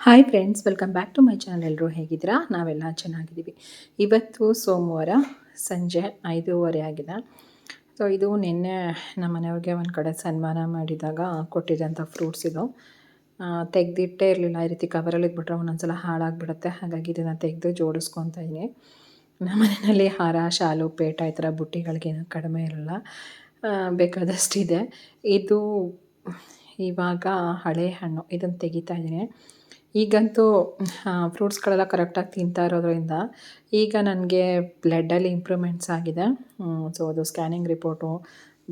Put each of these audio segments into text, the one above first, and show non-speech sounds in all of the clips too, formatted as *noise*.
Hi friends welcome back to my channel ಎಲ್ಲರೂ ಹೇಗಿದ್ದೀರಾ? ನಾವೆಲ್ಲ ಚೆನ್ನಾಗಿದ್ದೀವಿ. ಇವತ್ತು ಸೋಮವಾರ, ಸಂಜೆ ಐದೂವರೆ ಆಗಿದೆ. ಸೊ ಇದು ನಿನ್ನೆ ನಮ್ಮ ಮನೆಯವ್ರಿಗೆ ಒಂದು ಕಡೆ ಸನ್ಮಾನ ಮಾಡಿದಾಗ ಕೊಟ್ಟಿದ್ದಂಥ ಫ್ರೂಟ್ಸ್ ಇದು. ತೆಗೆದಿಟ್ಟೇ ಇರಲಿಲ್ಲ. ಈ ರೀತಿ ಕವರಲ್ಲಿ ಇಟ್ಬಿಟ್ರೆ ಒಂದೊಂದ್ಸಲ ಹಾಳಾಗಿಬಿಡುತ್ತೆ. ಹಾಗಾಗಿ ಇದನ್ನು ತೆಗೆದು ಜೋಡಿಸ್ಕೊತಾ ಇದ್ದೀನಿ ನಮ್ಮ ಮನೆಯಲ್ಲಿ ಹಾರ, ಶಾಲು, ಪೇಟ ಈ ಥರ ಬುಟ್ಟಿಗಳಿಗೇನು ಕಡಿಮೆ ಇರಲ್ಲ. ಬೇಕಾದಷ್ಟಿದೆ. ಇದು ಇವಾಗ ಹಳೆ ಹಣ್ಣು. ಇದನ್ನು ತೆಗಿತಾ ಇದ್ದೀನಿ ಈಗಂತೂ ಫ್ರೂಟ್ಸ್ಗಳೆಲ್ಲ ಕರೆಕ್ಟಾಗಿ ತಿಂತಾ ಇರೋದ್ರಿಂದ ಈಗ ನನಗೆ ಬ್ಲಡ್ಡಲ್ಲಿ ಇಂಪ್ರೂವ್ಮೆಂಟ್ಸ್ ಆಗಿದೆ. ಸೊ ಅದು ಸ್ಕ್ಯಾನಿಂಗ್ ರಿಪೋರ್ಟು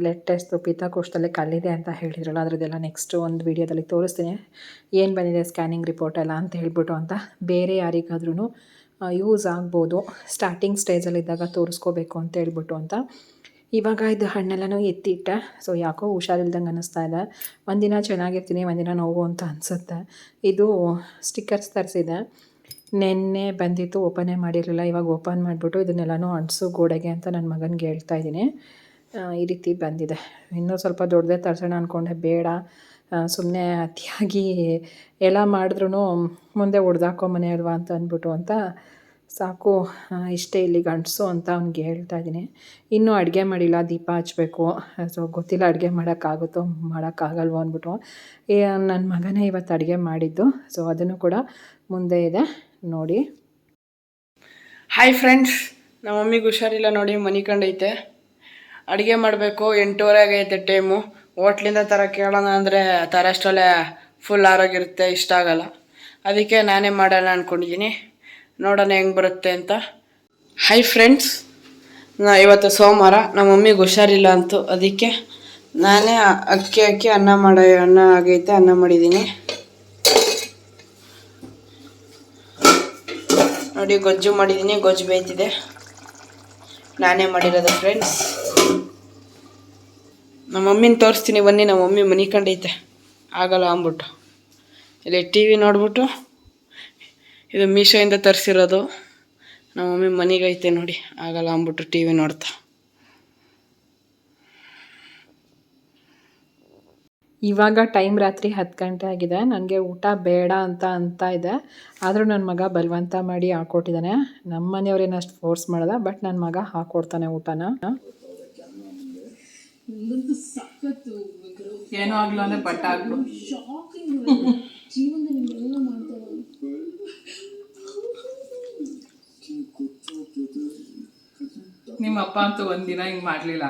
ಬ್ಲಡ್ ಟೆಸ್ಟು ಪಿತ್ತಕೋಶದಲ್ಲಿ ಕಲ್ಲಿದೆ ಅಂತ ಹೇಳಿದ್ರಲ್ಲ, ಅದರದ್ದೆಲ್ಲ ನೆಕ್ಸ್ಟ್ ಒಂದು ವೀಡಿಯೋದಲ್ಲಿ ತೋರಿಸ್ತೀನಿ. ಏನು ಬಂದಿದೆ ಸ್ಕ್ಯಾನಿಂಗ್ ರಿಪೋರ್ಟ್ ಎಲ್ಲ ಅಂತ ಹೇಳ್ಬಿಟ್ಟು ಅಂತ ಬೇರೆ ಯಾರಿಗಾದ್ರೂ ಯೂಸ್ ಆಗ್ಬೋದು. ಸ್ಟಾರ್ಟಿಂಗ್ ಸ್ಟೇಜಲ್ಲಿದ್ದಾಗ ತೋರಿಸ್ಕೋಬೇಕು ಅಂತ ಹೇಳ್ಬಿಟ್ಟು ಅಂತ. ಇವಾಗ ಇದು ಹಣ್ಣೆಲ್ಲನೂ ಎತ್ತಿಟ್ಟೆ. ಸೊ ಯಾಕೋ ಹುಷಾರಿಲ್ದಂಗೆ ಅನ್ನಿಸ್ತಾ ಇದೆ. ಒಂದಿನ ಚೆನ್ನಾಗಿರ್ತೀನಿ, ಒಂದಿನ ನೋವು ಅಂತ ಅನಿಸುತ್ತೆ. ಇದು ಸ್ಟಿಕ್ಕರ್ಸ್ ತರಿಸಿದೆ. ನಿನ್ನೆ ಬಂದಿತ್ತು, ಓಪನೇ ಮಾಡಿರಲಿಲ್ಲ. ಇವಾಗ ಓಪನ್ ಮಾಡಿಬಿಟ್ಟು ಇದನ್ನೆಲ್ಲನೂ ಅಂಟಿಸು ಗೋಡೆಗೆ ಅಂತ ನನ್ನ ಮಗನಿಗೆ ಹೇಳ್ತಾ ಇದ್ದೀನಿ. ಈ ರೀತಿ ಬಂದಿದೆ. ಇನ್ನೂ ಸ್ವಲ್ಪ ದೊಡ್ಡದೇ ತರಿಸೋಣ ಅಂದ್ಕೊಂಡೆ ಬೇಡ. ಸುಮ್ಮನೆ ಅತಿಯಾಗಿ ಎಲ್ಲ ಮಾಡಿದ್ರೂ ಮುಂದೆ ಹೊಡ್ದಾಕೊಂಬನೆ ಅಲ್ವಾ ಅಂತ ಅಂದ್ಬಿಟ್ಟು ಅಂತ ಸಾಕು ಇಷ್ಟೇ ಇಲ್ಲಿ ಗಂಡಸು ಅಂತ ಅವ್ನಿಗೆ ಹೇಳ್ತಾ ಇದ್ದೀನಿ. ಇನ್ನೂ ಅಡುಗೆ ಮಾಡಿಲ್ಲ, ದೀಪ ಹಚ್ಬೇಕು. ಸೊ ಗೊತ್ತಿಲ್ಲ ಅಡುಗೆ ಮಾಡೋಕ್ಕಾಗುತ್ತೋ, ಮಾಡೋಕ್ಕಾಗಲ್ವೋ ಅಂದ್ಬಿಟ್ಟು. ನನ್ನ ಮಗನೇ ಇವತ್ತು ಅಡುಗೆ ಮಾಡಿದ್ದು. ಸೊ ಅದನ್ನು ಕೂಡ ಮುಂದೆ ಇದೆ, ನೋಡಿ. ಹಾಯ್ ಫ್ರೆಂಡ್ಸ್ ನಮ್ಮ ಮಮ್ಮಿಗೆ ಹುಷಾರಿಲ್ಲ ನೋಡಿ, ಮನೆ ಕಂಡೈತೆ. ಅಡುಗೆ ಮಾಡಬೇಕು, ಎಂಟೂವರೆ ಆಗೈತೆ ಟೈಮು ಹೋಟ್ಲಿಂದ ಥರ ಕೇಳೋಣ ಅಂದರೆ ತರಷ್ಟರಲ್ಲೇ ಫುಲ್ ಆರೋಗಿರುತ್ತೆ ಇಷ್ಟ ಆಗಲ್ಲ. ಅದಕ್ಕೆ ನಾನೇ ಮಾಡೋಣ ಅಂದ್ಕೊಂಡಿದ್ದೀನಿ ನೋಡೋಣ ಹೆಂಗೆ ಬರುತ್ತೆ ಅಂತ. ಹೈ ಫ್ರೆಂಡ್ಸ್ ನಾ ಇವತ್ತು ಸೋಮವಾರ, ನಮ್ಮ ಮಮ್ಮಿಗೆ ಹುಷಾರಿಲ್ಲ ಅಂತು ಅದಕ್ಕೆ ನಾನೇ ಅಕ್ಕಿ ಅಕ್ಕಿ ಅನ್ನ ಮಾಡೋ, ಅನ್ನ ಆಗೈತೆ, ಅನ್ನ ಮಾಡಿದ್ದೀನಿ. ನೋಡಿ, ಗೊಜ್ಜು ಮಾಡಿದ್ದೀನಿ, ಗೊಜ್ಜು ಬೇಯ್ತಿದೆ. ನಾನೇ ಮಾಡಿರೋದು ಫ್ರೆಂಡ್ಸ್ ನಮ್ಮ ಮಮ್ಮಿನ ತೋರಿಸ್ತೀನಿ ಬನ್ನಿ, ನಮ್ಮ ಮಮ್ಮಿ ಮನೆ ಕಂಡೈತೆ. ಆಗಲ್ಲ ಅಂದ್ಬಿಟ್ಟು. ಇಲ್ಲಿ ಟಿ ವಿ ನೋಡ್ಬಿಟ್ಟು ಇದು ಮೀಶೋಯಿಂದ ತರಿಸಿರೋದು. ನಮ್ಮ ಮಮ್ಮಿ ಮನೆಗೈತೆ ನೋಡಿ. ಆಗಲ್ಲ ಅಂದ್ಬಿಟ್ಟು ಟಿ ವಿ ನೋಡ್ತಾ. ಇವಾಗ ಟೈಮ್ ರಾತ್ರಿ ಹತ್ತು ಗಂಟೆ ಆಗಿದೆ. ನನಗೆ ಊಟ ಬೇಡ ಅಂತ ಅಂತ ಇದೆ. ಆದರೂ ನನ್ನ ಮಗ ಬಲವಂತ ಮಾಡಿ ಹಾಕ್ಕೊಟ್ಟಿದ್ದಾನೆ ನಮ್ಮ ಮನೆಯವ್ರೇನು ಅಷ್ಟು ಫೋರ್ಸ್ ಮಾಡಲ್ಲ ಬಟ್ ನನ್ನ ಮಗ ಹಾಕ್ಕೊಡ್ತಾನೆ ಊಟನ. ಏನೂ ಆಗ್ಲೋ ಅಂದರೆ ಬಟ್ಟ ಆಗ್ಲು. ನಿಮ್ಮ ಅಪ್ಪ ಅಂತೂ ಒಂದಿನ ಹಿಂಗೆ ಮಾಡಲಿಲ್ಲ.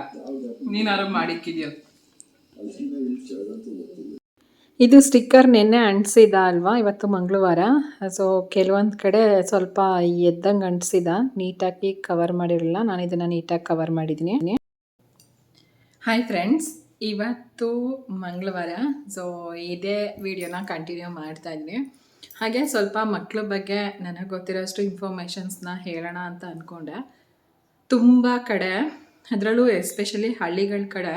ನೀನಾರು ಮಾಡಿಕ್ಕಿದ್ಯೋ? ಇದು ಸ್ಟಿಕ್ಕರ್ ನಿನ್ನೆ ಅಂಟಿಸಿದ ಅಲ್ವಾ? ಇವತ್ತು ಮಂಗಳವಾರ. ಸೊ ಕೆಲವೊಂದು ಕಡೆ ಸ್ವಲ್ಪ ಎದ್ದಂಗೆ ಅಂಟಿಸಿದ. ನೀಟಾಗಿ ಕವರ್ ಮಾಡಿರಲಿಲ್ಲ. ನಾನು ಇದನ್ನು ನೀಟಾಗಿ ಕವರ್ ಮಾಡಿದ್ದೀನಿ ಹಾಯ್ ಫ್ರೆಂಡ್ಸ್ ಇವತ್ತು ಮಂಗಳವಾರ. ಸೊ ಇದೇ ವಿಡಿಯೋನ ಕಂಟಿನ್ಯೂ ಮಾಡ್ತಾ ಇದ್ದೀನಿ ಹಾಗೆ ಸ್ವಲ್ಪ ಮಕ್ಕಳ ಬಗ್ಗೆ ನನಗೆ ಗೊತ್ತಿರೋಷ್ಟು ಇನ್ಫಾರ್ಮೇಷನ್ಸ್ನ ಹೇಳೋಣ ಅಂತ ಅಂದ್ಕೊಂಡೆ ತುಂಬ ಕಡೆ, ಅದರಲ್ಲೂ ಎಸ್ಪೆಷಲಿ ಹಳ್ಳಿಗಳ ಕಡೆ,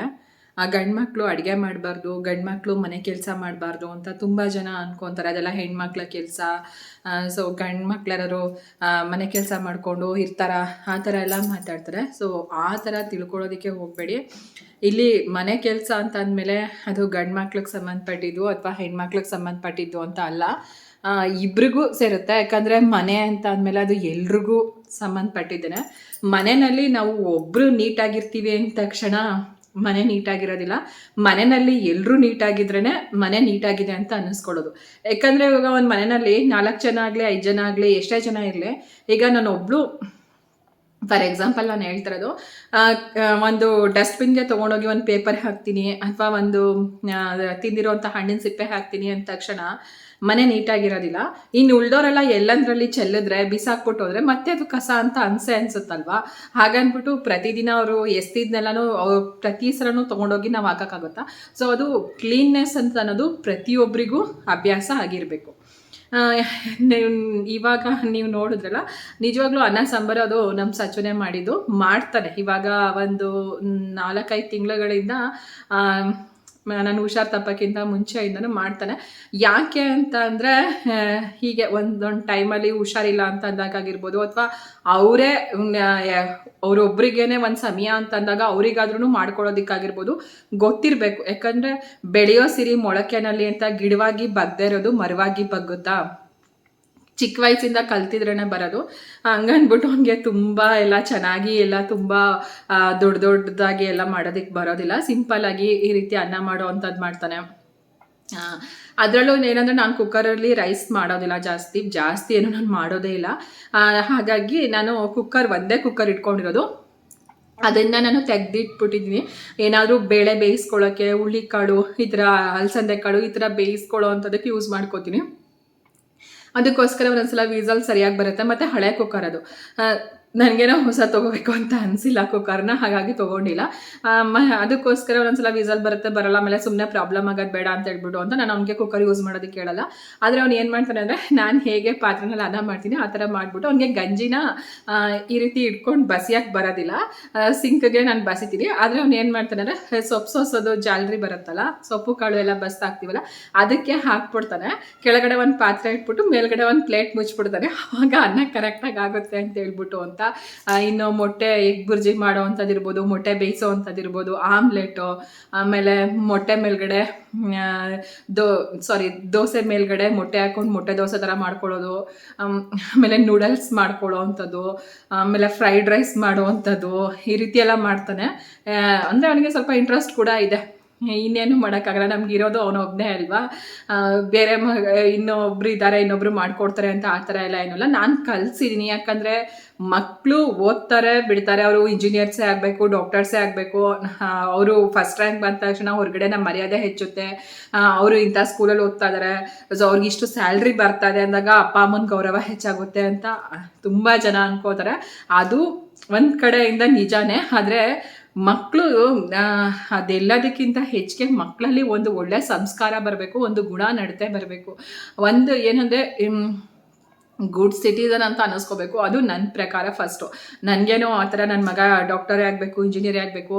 ಆ ಮಕ್ಕಳು ಅಡುಗೆ ಮಾಡಬಾರ್ದು, ಗಂಡು ಮಕ್ಕಳು ಮನೆ ಕೆಲಸ ಮಾಡಬಾರ್ದು ಅಂತ ತುಂಬ ಜನ ಅಂದ್ಕೊತಾರೆ ಅದೆಲ್ಲ ಹೆಣ್ಮಕ್ಳ ಕೆಲಸ ಸೊ ಗಂಡು ಮಕ್ಳಾರು ಮನೆ ಕೆಲಸ ಮಾಡಿಕೊಂಡು ಇರ್ತಾರ, ಆ ಥರ ಎಲ್ಲ ಮಾತಾಡ್ತಾರೆ. ಸೊ ಆ ಥರ ತಿಳ್ಕೊಳ್ಳೋದಕ್ಕೆ ಹೋಗಬೇಡಿ. ಇಲ್ಲಿ ಮನೆ ಕೆಲಸ ಅಂತ ಅಂದಮೇಲೆ ಅದು ಗಂಡು ಮಕ್ಳಿಗೆ ಸಂಬಂಧಪಟ್ಟಿದ್ದು ಅಥವಾ ಹೆಣ್ಮಕ್ಳಿಗೆ ಸಂಬಂಧಪಟ್ಟಿದ್ದು ಅಂತ ಅಲ್ಲ. ಇಬ್ರಿಗೂ ಸೇರುತ್ತೆ. ಯಾಕಂದರೆ ಮನೆ ಅಂತ ಅಂದಮೇಲೆ ಅದು ಎಲ್ರಿಗೂ ಸಂಬಂಧಪಟ್ಟಿದ್ದೇನೆ. ಮನೆಯಲ್ಲಿ ನಾವು ಒಬ್ಬರು ನೀಟಾಗಿರ್ತೀವಿ ಅಂದ ತಕ್ಷಣ ಮನೆ ನೀಟಾಗಿರೋದಿಲ್ಲ. ಮನೆಯಲ್ಲಿ ಎಲ್ಲರೂ ನೀಟಾಗಿದ್ರೇ ಮನೆ ನೀಟಾಗಿದೆ ಅಂತ ಅನ್ನಿಸ್ಕೊಳ್ಳೋದು. ಯಾಕಂದರೆ ಇವಾಗ ಒಂದು ಮನೆಯಲ್ಲಿ ನಾಲ್ಕು ಜನ ಆಗಲಿ, ಐದು ಜನ ಆಗಲಿ, ಎಷ್ಟೇ ಜನ ಇರಲಿ, ಈಗ ನಾನು ಒಬ್ಳು ಫಾರ್ ಎಕ್ಸಾಂಪಲ್ ನಾನು ಹೇಳ್ತಿರೋದು ಒಂದು ಡಸ್ಟ್ಬಿನ್ಗೆ ತೊಗೊಂಡೋಗಿ ಒಂದು ಪೇಪರ್ ಹಾಕ್ತೀನಿ, ಅಥವಾ ಒಂದು ತಿಂದಿರೋಂಥ ಹಣ್ಣಿನ ಸಿಪ್ಪೆ ಹಾಕ್ತೀನಿ ಅಂದ ತಕ್ಷಣ ಮನೆ ನೀಟಾಗಿರೋದಿಲ್ಲ. ಇನ್ನು ಉಳ್ದೋರೆಲ್ಲ ಎಲ್ಲಂದ್ರಲ್ಲಿ ಚೆಲ್ಲಿದ್ರೆ, ಬಿಸಾಕ್ಬಿಟ್ಟು ಹೋದ್ರೆ ಮತ್ತೆ ಅದು ಕಸ ಅಂತ ಅನ್ಸೆ ಅನ್ಸುತ್ತಲ್ವಾ? ಹಾಗನ್ಬಿಟ್ಟು ಪ್ರತಿದಿನ ಅವರು ಎಸ್ತಿದ್ನೆಲ್ಲನೂ ಪ್ರತಿ ಸಲನೂ ತೊಗೊಂಡೋಗಿ ನಾವು ಹಾಕೋಕ್ಕಾಗುತ್ತಾ? ಸೊ ಅದು ಕ್ಲೀನ್ನೆಸ್ ಅಂತ ಅನ್ನೋದು ಪ್ರತಿಯೊಬ್ಬರಿಗೂ ಅಭ್ಯಾಸ ಆಗಿರಬೇಕು. ಇವಾಗ ನೀವು ನೋಡಿದ್ರಲ್ಲ, ನಿಜವಾಗ್ಲೂ ಅನ್ನ, ಸಾಂಬಾರು ಅದು ನಮ್ಮ ಸಚನೆ ಮಾಡಿದ್ದು, ಮಾಡ್ತಾನೆ. ಇವಾಗ ಒಂದು ನಾಲ್ಕೈದು ತಿಂಗಳುಗಳಿಂದ ನಾನು ಹುಷಾರ್ ತಪ್ಪಕ್ಕಿಂತ ಮುಂಚೆಯಿಂದನೂ ಮಾಡ್ತಾನೆ. ಯಾಕೆ ಅಂತ ಅಂದರೆ ಹೀಗೆ ಒಂದೊಂದು ಟೈಮಲ್ಲಿ ಹುಷಾರಿಲ್ಲ ಅಂತ ಅಂದಾಗಿರ್ಬೋದು ಅಥವಾ ಅವರೇ ಅವರೊಬ್ರಿಗೇನೆ ಒಂದು ಸಮಯ ಅಂತ ಅಂದಾಗ ಅವರಿಗಾದ್ರೂ ಮಾಡ್ಕೊಳ್ಳೋದಕ್ಕಾಗಿರ್ಬೋದು. ಗೊತ್ತಿರಬೇಕು, ಯಾಕಂದರೆ ಬೆಳೆಯೋ ಸಿರಿ ಮೊಳಕೆನಲ್ಲಿ ಅಂತ ಗಿಡವಾಗಿ ಬಗ್ದೇ ಇರೋದು ಮರವಾಗಿ ಬಗ್ಗುತ್ತಾ? ಚಿಕ್ಕ ವಯಸ್ಸಿಂದ ಕಲ್ತಿದ್ರೇ ಬರೋದು. ಹಂಗನ್ಬಿಟ್ಟು ಅವನಿಗೆ ತುಂಬ ಎಲ್ಲ ಚೆನ್ನಾಗಿ ಎಲ್ಲ ತುಂಬ ದೊಡ್ಡ ದೊಡ್ಡದಾಗಿ ಎಲ್ಲ ಮಾಡೋದಕ್ಕೆ ಬರೋದಿಲ್ಲ. ಸಿಂಪಲ್ ಆಗಿ ಈ ರೀತಿ ಅನ್ನ ಮಾಡೋ ಅಂಥದ್ದು ಮಾಡ್ತಾನೆ. ಅದರಲ್ಲೂ ಏನಂದರೆ ನಾನು ಕುಕ್ಕರಲ್ಲಿ ರೈಸ್ ಮಾಡೋದಿಲ್ಲ ಜಾಸ್ತಿ. ಜಾಸ್ತಿ ಏನು ನಾನು ಮಾಡೋದೇ ಇಲ್ಲ. ಹಾಗಾಗಿ ನಾನು ಕುಕ್ಕರ್ ಒಂದೇ ಕುಕ್ಕರ್ ಇಟ್ಕೊಂಡಿರೋದು. ಅದನ್ನು ನಾನು ತೆಗ್ದಿಟ್ಬಿಟ್ಟಿದ್ದೀನಿ. ಏನಾದರೂ ಬೇಳೆ ಬೇಯಿಸ್ಕೊಳ್ಳೋಕ್ಕೆ ಹುಳ್ಳಿಕಾಳು ಈ ಥರ ಅಲಸಂದೆ ಕಾಳು ಈ ಥರ ಬೇಯಿಸ್ಕೊಳ್ಳೋ ಅಂಥದ್ದಕ್ಕೆ ಯೂಸ್ ಮಾಡ್ಕೋತೀನಿ. ಅದಕ್ಕೋಸ್ಕರ ಒಂದೊಂದ್ಸಲ ವೀಸಲ್ ಸರಿಯಾಗಿ ಬರುತ್ತೆ. ಮತ್ತು ಹಳೆ ಕುಕ್ಕರ್ ಅದು. ನನಗೇನೋ ಹೊಸ ತೊಗೋಬೇಕು ಅಂತ ಅನಿಸಿಲ್ಲ. ಕುಕ್ಕರ್ನ ಹಾಗಾಗಿ ತೊಗೊಂಡಿಲ್ಲ. ಅದಕ್ಕೋಸ್ಕರ ಒಂದೊಂದ್ಸಲ ವೀಸಲ್ ಬರುತ್ತೆ, ಬರಲ್ಲ. ಆಮೇಲೆ ಸುಮ್ಮನೆ ಪ್ರಾಬ್ಲಮ್ ಆಗೋದು ಬೇಡ ಅಂತ ಹೇಳ್ಬಿಟ್ಟು ಅಂತ ನಾನು ಅವ್ನಿಗೆ ಕುಕ್ಕರ್ ಯೂಸ್ ಮಾಡೋದಕ್ಕೆ ಕೇಳಲ್ಲ. ಆದರೆ ಅವ್ನು ಏನು ಮಾಡ್ತಾನೆ ಅಂದರೆ, ನಾನು ಹೇಗೆ ಪಾತ್ರೆನಲ್ಲಿ ಅನ್ನ ಮಾಡ್ತೀನಿ, ಆ ಥರ ಮಾಡಿಬಿಟ್ಟು ಅವ್ನಿಗೆ ಗಂಜಿನ ಈ ರೀತಿ ಇಟ್ಕೊಂಡು ಬಸಿಯಕ್ಕೆ ಬರೋದಿಲ್ಲ. ಸಿಂಕ್ಗೆ ನಾನು ಬಸಿತೀನಿ. ಆದರೆ ಅವ್ನು ಏನು ಮಾಡ್ತಾನೆ ಅಂದರೆ ಸೊಪ್ಪು ಸೋಸೋದು ಜಾಲ್ರಿ ಬರುತ್ತಲ್ಲ, ಸೊಪ್ಪು, ಕಾಳು ಎಲ್ಲ ಬಸ್ತಾಕ್ತೀವಲ್ಲ, ಅದಕ್ಕೆ ಹಾಕ್ಬಿಡ್ತಾನೆ. ಕೆಳಗಡೆ ಒಂದು ಪಾತ್ರೆ ಇಟ್ಬಿಟ್ಟು, ಮೇಲ್ಗಡೆ ಒಂದು ಪ್ಲೇಟ್ ಮುಚ್ಚಿಬಿಡ್ತಾನೆ. ಆವಾಗ ಅನ್ನ ಕರೆಕ್ಟಾಗಿ ಆಗುತ್ತೆ ಅಂತ ಹೇಳ್ಬಿಟ್ಟು ಅಂತ ಆ, ಇನ್ನು ಮೊಟ್ಟೆ ಎಗ್ ಬುರ್ಜಿ ಮಾಡೋ ಅಂಥದ್ದು ಇರ್ಬೋದು ಮೊಟ್ಟೆ ಬೇಯಿಸೋ ಅಂಥದ್ದು ಇರ್ಬೋದು ಆಮ್ಲೆಟು ಆಮೇಲೆ ಮೊಟ್ಟೆ ಮೇಲ್ಗಡೆ ದೋ ಸಾರಿ ದೋಸೆ ಮೇಲ್ಗಡೆ ಮೊಟ್ಟೆ ಹಾಕೊಂಡು ಮೊಟ್ಟೆ ದೋಸೆ ಥರ ಮಾಡ್ಕೊಳ್ಳೋದು ಆಮೇಲೆ ನೂಡಲ್ಸ್ ಮಾಡ್ಕೊಳ್ಳೋ ಅಂಥದ್ದು ಆಮೇಲೆ ಫ್ರೈಡ್ ರೈಸ್ ಮಾಡೋ ಅಂಥದ್ದು ಈ ರೀತಿ ಎಲ್ಲ ಮಾಡ್ತಾನೆ ಅಂದರೆ ಅವನಿಗೆ ಸ್ವಲ್ಪ ಇಂಟ್ರೆಸ್ಟ್ ಕೂಡ ಇದೆ. ಇನ್ನೇನು ಮಾಡೋಕ್ಕಾಗಲ್ಲ, ನಮ್ಗೆ ಇರೋದು ಅವನೊಬ್ಬನೇ ಅಲ್ವಾ? ಬೇರೆ ಮ ಇನ್ನೊಬ್ರು ಇದ್ದಾರೆ ಇನ್ನೊಬ್ರು ಮಾಡ್ಕೊಡ್ತಾರೆ ಅಂತ ಆ ಥರ ಎಲ್ಲ ಏನಲ್ಲ ನಾನು ಕಲಿಸಿದ್ದೀನಿ ಯಾಕಂದರೆ ಮಕ್ಕಳು ಓದ್ತಾರೆ, ಬಿಡ್ತಾರೆ. ಅವರು ಇಂಜಿನಿಯರ್ಸೇ ಆಗಬೇಕು, ಡಾಕ್ಟರ್ಸೇ ಆಗಬೇಕು. ಅವರು ಫಸ್ಟ್ ರ್ಯಾಂಕ್ ಬಂದ ತಕ್ಷಣ ಹೊರಗಡೆ ನಮ್ಮ ಮರ್ಯಾದೆ ಹೆಚ್ಚುತ್ತೆ. ಅವರು ಇಂಥ ಸ್ಕೂಲಲ್ಲಿ ಓದ್ತಾ ಇದ್ದಾರೆ ಸೊ ಅವ್ರಿಗೆ ಇಷ್ಟು ಸ್ಯಾಲ್ರಿ ಬರ್ತಾ ಇದೆ ಅಂದಾಗ ಅಪ್ಪ, ಅಮ್ಮನ ಗೌರವ ಹೆಚ್ಚಾಗುತ್ತೆ ಅಂತ ತುಂಬ ಜನ ಅನ್ಕೋತಾರೆ. ಅದು ಒಂದು ಕಡೆಯಿಂದ ನಿಜಾನೇ. ಆದರೆ ಮಕ್ಕಳು ಅದೆಲ್ಲದಕ್ಕಿಂತ ಹೆಚ್ಚಿಗೆ ಮಕ್ಕಳಲ್ಲಿ ಒಂದು ಒಳ್ಳೆ ಸಂಸ್ಕಾರ ಬರಬೇಕು, ಒಂದು ಗುಣ ನಡತೆ ಬರಬೇಕು. ಒಂದು ಏನಂದರೆ ಗುಡ್ ಸಿಟಿಸನ್ ಅಂತ ಅನ್ನಿಸ್ಕೋಬೇಕು ಅದು ನನ್ನ ಪ್ರಕಾರ ಫಸ್ಟು ನನಗೇನೋ ಆ ಥರ ನನ್ನ ಮಗ ಡಾಕ್ಟರೇ ಆಗಬೇಕು ಇಂಜಿನಿಯರೇ ಆಗಬೇಕು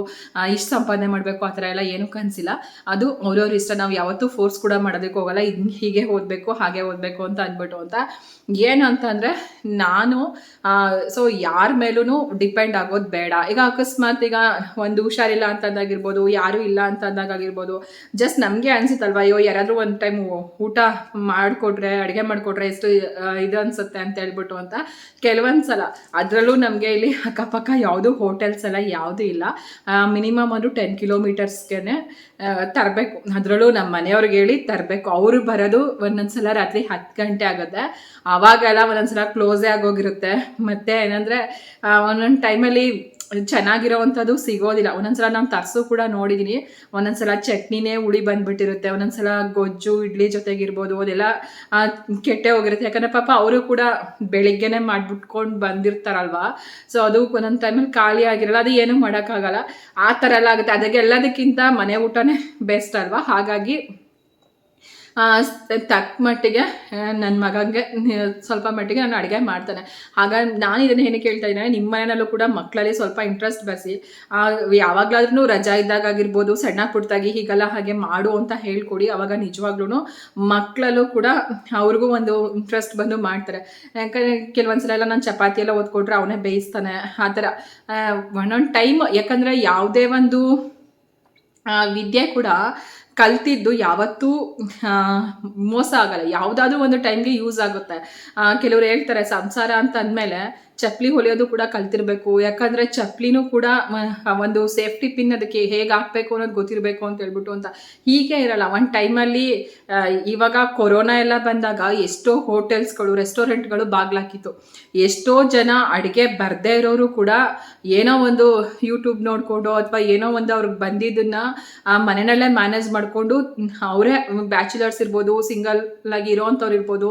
ಇಷ್ಟು ಸಂಪಾದನೆ ಮಾಡಬೇಕು, ಆ ಥರ ಎಲ್ಲ ಏನೂ ಕನಸಿಲ್ಲ. ಅದು ಅವ್ರವ್ರ ಇಷ್ಟ. ನಾವು ಯಾವತ್ತೂ ಫೋರ್ಸ್ ಕೂಡ ಮಾಡೋದಕ್ಕೆ ಹೋಗಲ್ಲ. ಇದು ಹೀಗೆ ಓದಬೇಕು, ಹಾಗೆ ಓದಬೇಕು ಅಂತ ಅಂದ್ಬಿಟ್ಟು ಅಂತ ಏನು ಅಂತಂದರೆ ನಾನು ಸೊ ಯಾರ ಮೇಲೂ ಡಿಪೆಂಡ್ ಆಗೋದು ಬೇಡ. ಈಗ ಅಕಸ್ಮಾತ್ ಈಗ ಒಂದು ಹುಷಾರಿಲ್ಲ ಅಂತಂದಾಗಿರ್ಬೋದು, ಯಾರೂ ಇಲ್ಲ ಅಂತಂದಾಗಿರ್ಬೋದು ಜಸ್ಟ್ ನಮಗೆ ಅನ್ಸುತ್ತಲ್ವ, ಅಯ್ಯೋ, ಯಾರಾದರೂ ಒಂದು ಟೈಮ್ ಊಟ ಮಾಡಿಕೊಟ್ರೆ, ಅಡುಗೆ ಮಾಡಿಕೊಟ್ರೆ ಎಷ್ಟು ಇದು ಅನ್ಸುತ್ತೆ ಅಂತ ಹೇಳ್ಬಿಟ್ಟು ಅಂತ ಕೆಲವೊಂದು ಸಲ ಅದರಲ್ಲೂ ನಮಗೆ ಇಲ್ಲಿ ಅಕ್ಕಪಕ್ಕ ಯಾವುದೂ ಹೋಟೆಲ್ಸ್ ಎಲ್ಲ ಯಾವುದೂ ಇಲ್ಲ. ಮಿನಿಮಮ್ ಒಂದು ಟೆನ್ ಕಿಲೋಮೀಟರ್ಸ್ಗೆ ತರಬೇಕು. ಅದರಲ್ಲೂ ನಮ್ಮ ಮನೆಯವ್ರಿಗೆ ಹೇಳಿ ತರಬೇಕು. ಅವರು ಬರೋದು ಒಂದೊಂದ್ಸಲ ರಾತ್ರಿ ಹತ್ತು ಗಂಟೆ ಆಗುತ್ತೆ. ಆವಾಗೆಲ್ಲ ಒಂದೊಂದ್ಸಲ ಕ್ಲೋಸೇ ಆಗೋಗಿರುತ್ತೆ. ಮತ್ತೆ ಏನಂದ್ರೆ ಒಂದೊಂದು ಟೈಮಲ್ಲಿ ಚೆನ್ನಾಗಿರೋವಂಥದ್ದು ಸಿಗೋದಿಲ್ಲ. ಒಂದೊಂದ್ಸಲ ನಾವು ತರಿಸು ಕೂಡ ನೋಡಿದ್ದೀನಿ ಒಂದೊಂದ್ಸಲ ಚಟ್ನಿನೇ ಹುಳಿ ಬಂದ್ಬಿಟ್ಟಿರುತ್ತೆ. ಒಂದೊಂದ್ಸಲ ಗೊಜ್ಜು, ಇಡ್ಲಿ ಜೊತೆಗಿರ್ಬೋದು, ಅದೆಲ್ಲ ಕೆಟ್ಟೆ ಹೋಗಿರುತ್ತೆ. ಯಾಕಂದರೆ ಪಾಪ ಅವರು ಕೂಡ ಬೆಳಿಗ್ಗೆನೆ ಮಾಡಿಬಿಟ್ಕೊಂಡು ಬಂದಿರ್ತಾರಲ್ವಾ? ಸೊ ಅದು ಒಂದೊಂದು ಟೈಮಲ್ಲಿ ಖಾಲಿ ಆಗಿರಲ್ಲ. ಅದು ಏನೂ ಮಾಡೋಕ್ಕಾಗಲ್ಲ. ಆ ಥರ ಎಲ್ಲ ಆಗುತ್ತೆ. ಅದಕ್ಕೆ ಎಲ್ಲದಕ್ಕಿಂತ ಮನೆ ಊಟನೇ ಬೆಸ್ಟ್ ಅಲ್ವಾ? ಹಾಗಾಗಿ ತಕ್ಕ ಮಟ್ಟಿಗೆ ನನ್ನ ಮಗಂಗೆ ಸ್ವಲ್ಪ ಮಟ್ಟಿಗೆ ನಾನು ಅಡುಗೆ ಮಾಡ್ತಾನೆ. ಹಾಗಾಗಿ ನಾನು ಇದನ್ನು ಏನಕ್ಕೆ ಹೇಳ್ತಾ ಇದ್ದೀನಿ ನಿಮ್ಮ ಮನೆಯಲ್ಲೂ ಕೂಡ ಮಕ್ಕಳಲ್ಲಿ ಸ್ವಲ್ಪ ಇಂಟ್ರೆಸ್ಟ್ ಬರೆಸಿ ಯಾವಾಗಲಾದ್ರೂ ರಜಾ ಇದ್ದಾಗ ಆಗಿರ್ಬೋದು ಸಣ್ಣ ಪುಟ್ಟದಾಗಿ ಹೀಗೆಲ್ಲ ಹಾಗೆ ಮಾಡು ಅಂತ ಹೇಳ್ಕೊಡಿ. ಅವಾಗ ನಿಜವಾಗ್ಲೂ ಮಕ್ಕಳಲ್ಲೂ ಕೂಡ ಅವ್ರಿಗೂ ಒಂದು ಇಂಟ್ರೆಸ್ಟ್ ಬಂದು ಮಾಡ್ತಾರೆ. ಯಾಕಂದರೆ ಕೆಲವೊಂದ್ಸಲ ಎಲ್ಲ ನಾನು ಚಪಾತಿ ಎಲ್ಲ ಓದ್ಕೊಟ್ರೆ ಅವನೇ ಬೇಯಿಸ್ತಾನೆ, ಆ ಥರ. ಒಂದೊಂದು ಟೈಮ್ ಯಾಕಂದರೆ ಯಾವುದೇ ಒಂದು ವಿದ್ಯೆ ಕೂಡ ಕಲ್ತಿದ್ದು ಯಾವತ್ತೂ ಮೋಸ ಆಗಲ್ಲ. ಯಾವುದಾದ್ರೂ ಒಂದು ಟೈಮ್ಗೆ ಯೂಸ್ ಆಗುತ್ತೆ. ಕೆಲವ್ರು ಹೇಳ್ತಾರೆ ಸಂಸಾರ ಅಂತ ಅಂದಮೇಲೆ ಚಪ್ಪಲಿ ಹೊಲಿಯೋದು ಕೂಡ ಕಲ್ತಿರ್ಬೇಕು. ಯಾಕಂದರೆ ಚಪ್ಪಲಿನೂ ಕೂಡ ಒಂದು ಸೇಫ್ಟಿ ಪಿನ್ ಅದಕ್ಕೆ ಹೇಗೆ ಹಾಕಬೇಕು ಅನ್ನೋದು ಗೊತ್ತಿರಬೇಕು ಅಂತ ಹೇಳ್ಬಿಟ್ಟು ಅಂತ. ಹೀಗೆ ಇರಲ್ಲ. ಒಂದು ಟೈಮಲ್ಲಿ ಇವಾಗ ಕೊರೋನಾ ಎಲ್ಲ ಬಂದಾಗ ಎಷ್ಟೋ ಹೋಟೆಲ್ಸ್ಗಳು, ರೆಸ್ಟೋರೆಂಟ್ಗಳು ಬಾಗ್ಲಾಕಿತ್ತು. ಎಷ್ಟೋ ಜನ ಅಡುಗೆ ಬರದೇ ಇರೋರು ಕೂಡ ಏನೋ ಒಂದು ಯೂಟ್ಯೂಬ್ ನೋಡಿಕೊಂಡು ಅಥವಾ ಏನೋ ಒಂದು ಅವ್ರಿಗೆ ಬಂದಿದ್ದನ್ನ ಮನೆಯಲ್ಲೇ ಮ್ಯಾನೇಜ್ ಮಾಡಿಕೊಂಡು, ಅವರೇ ಬ್ಯಾಚುಲರ್ಸ್ ಇರ್ಬೋದು ಸಿಂಗಲ್ ಆಗಿ ಇರೋವಂಥವ್ರು ಇರ್ಬೋದು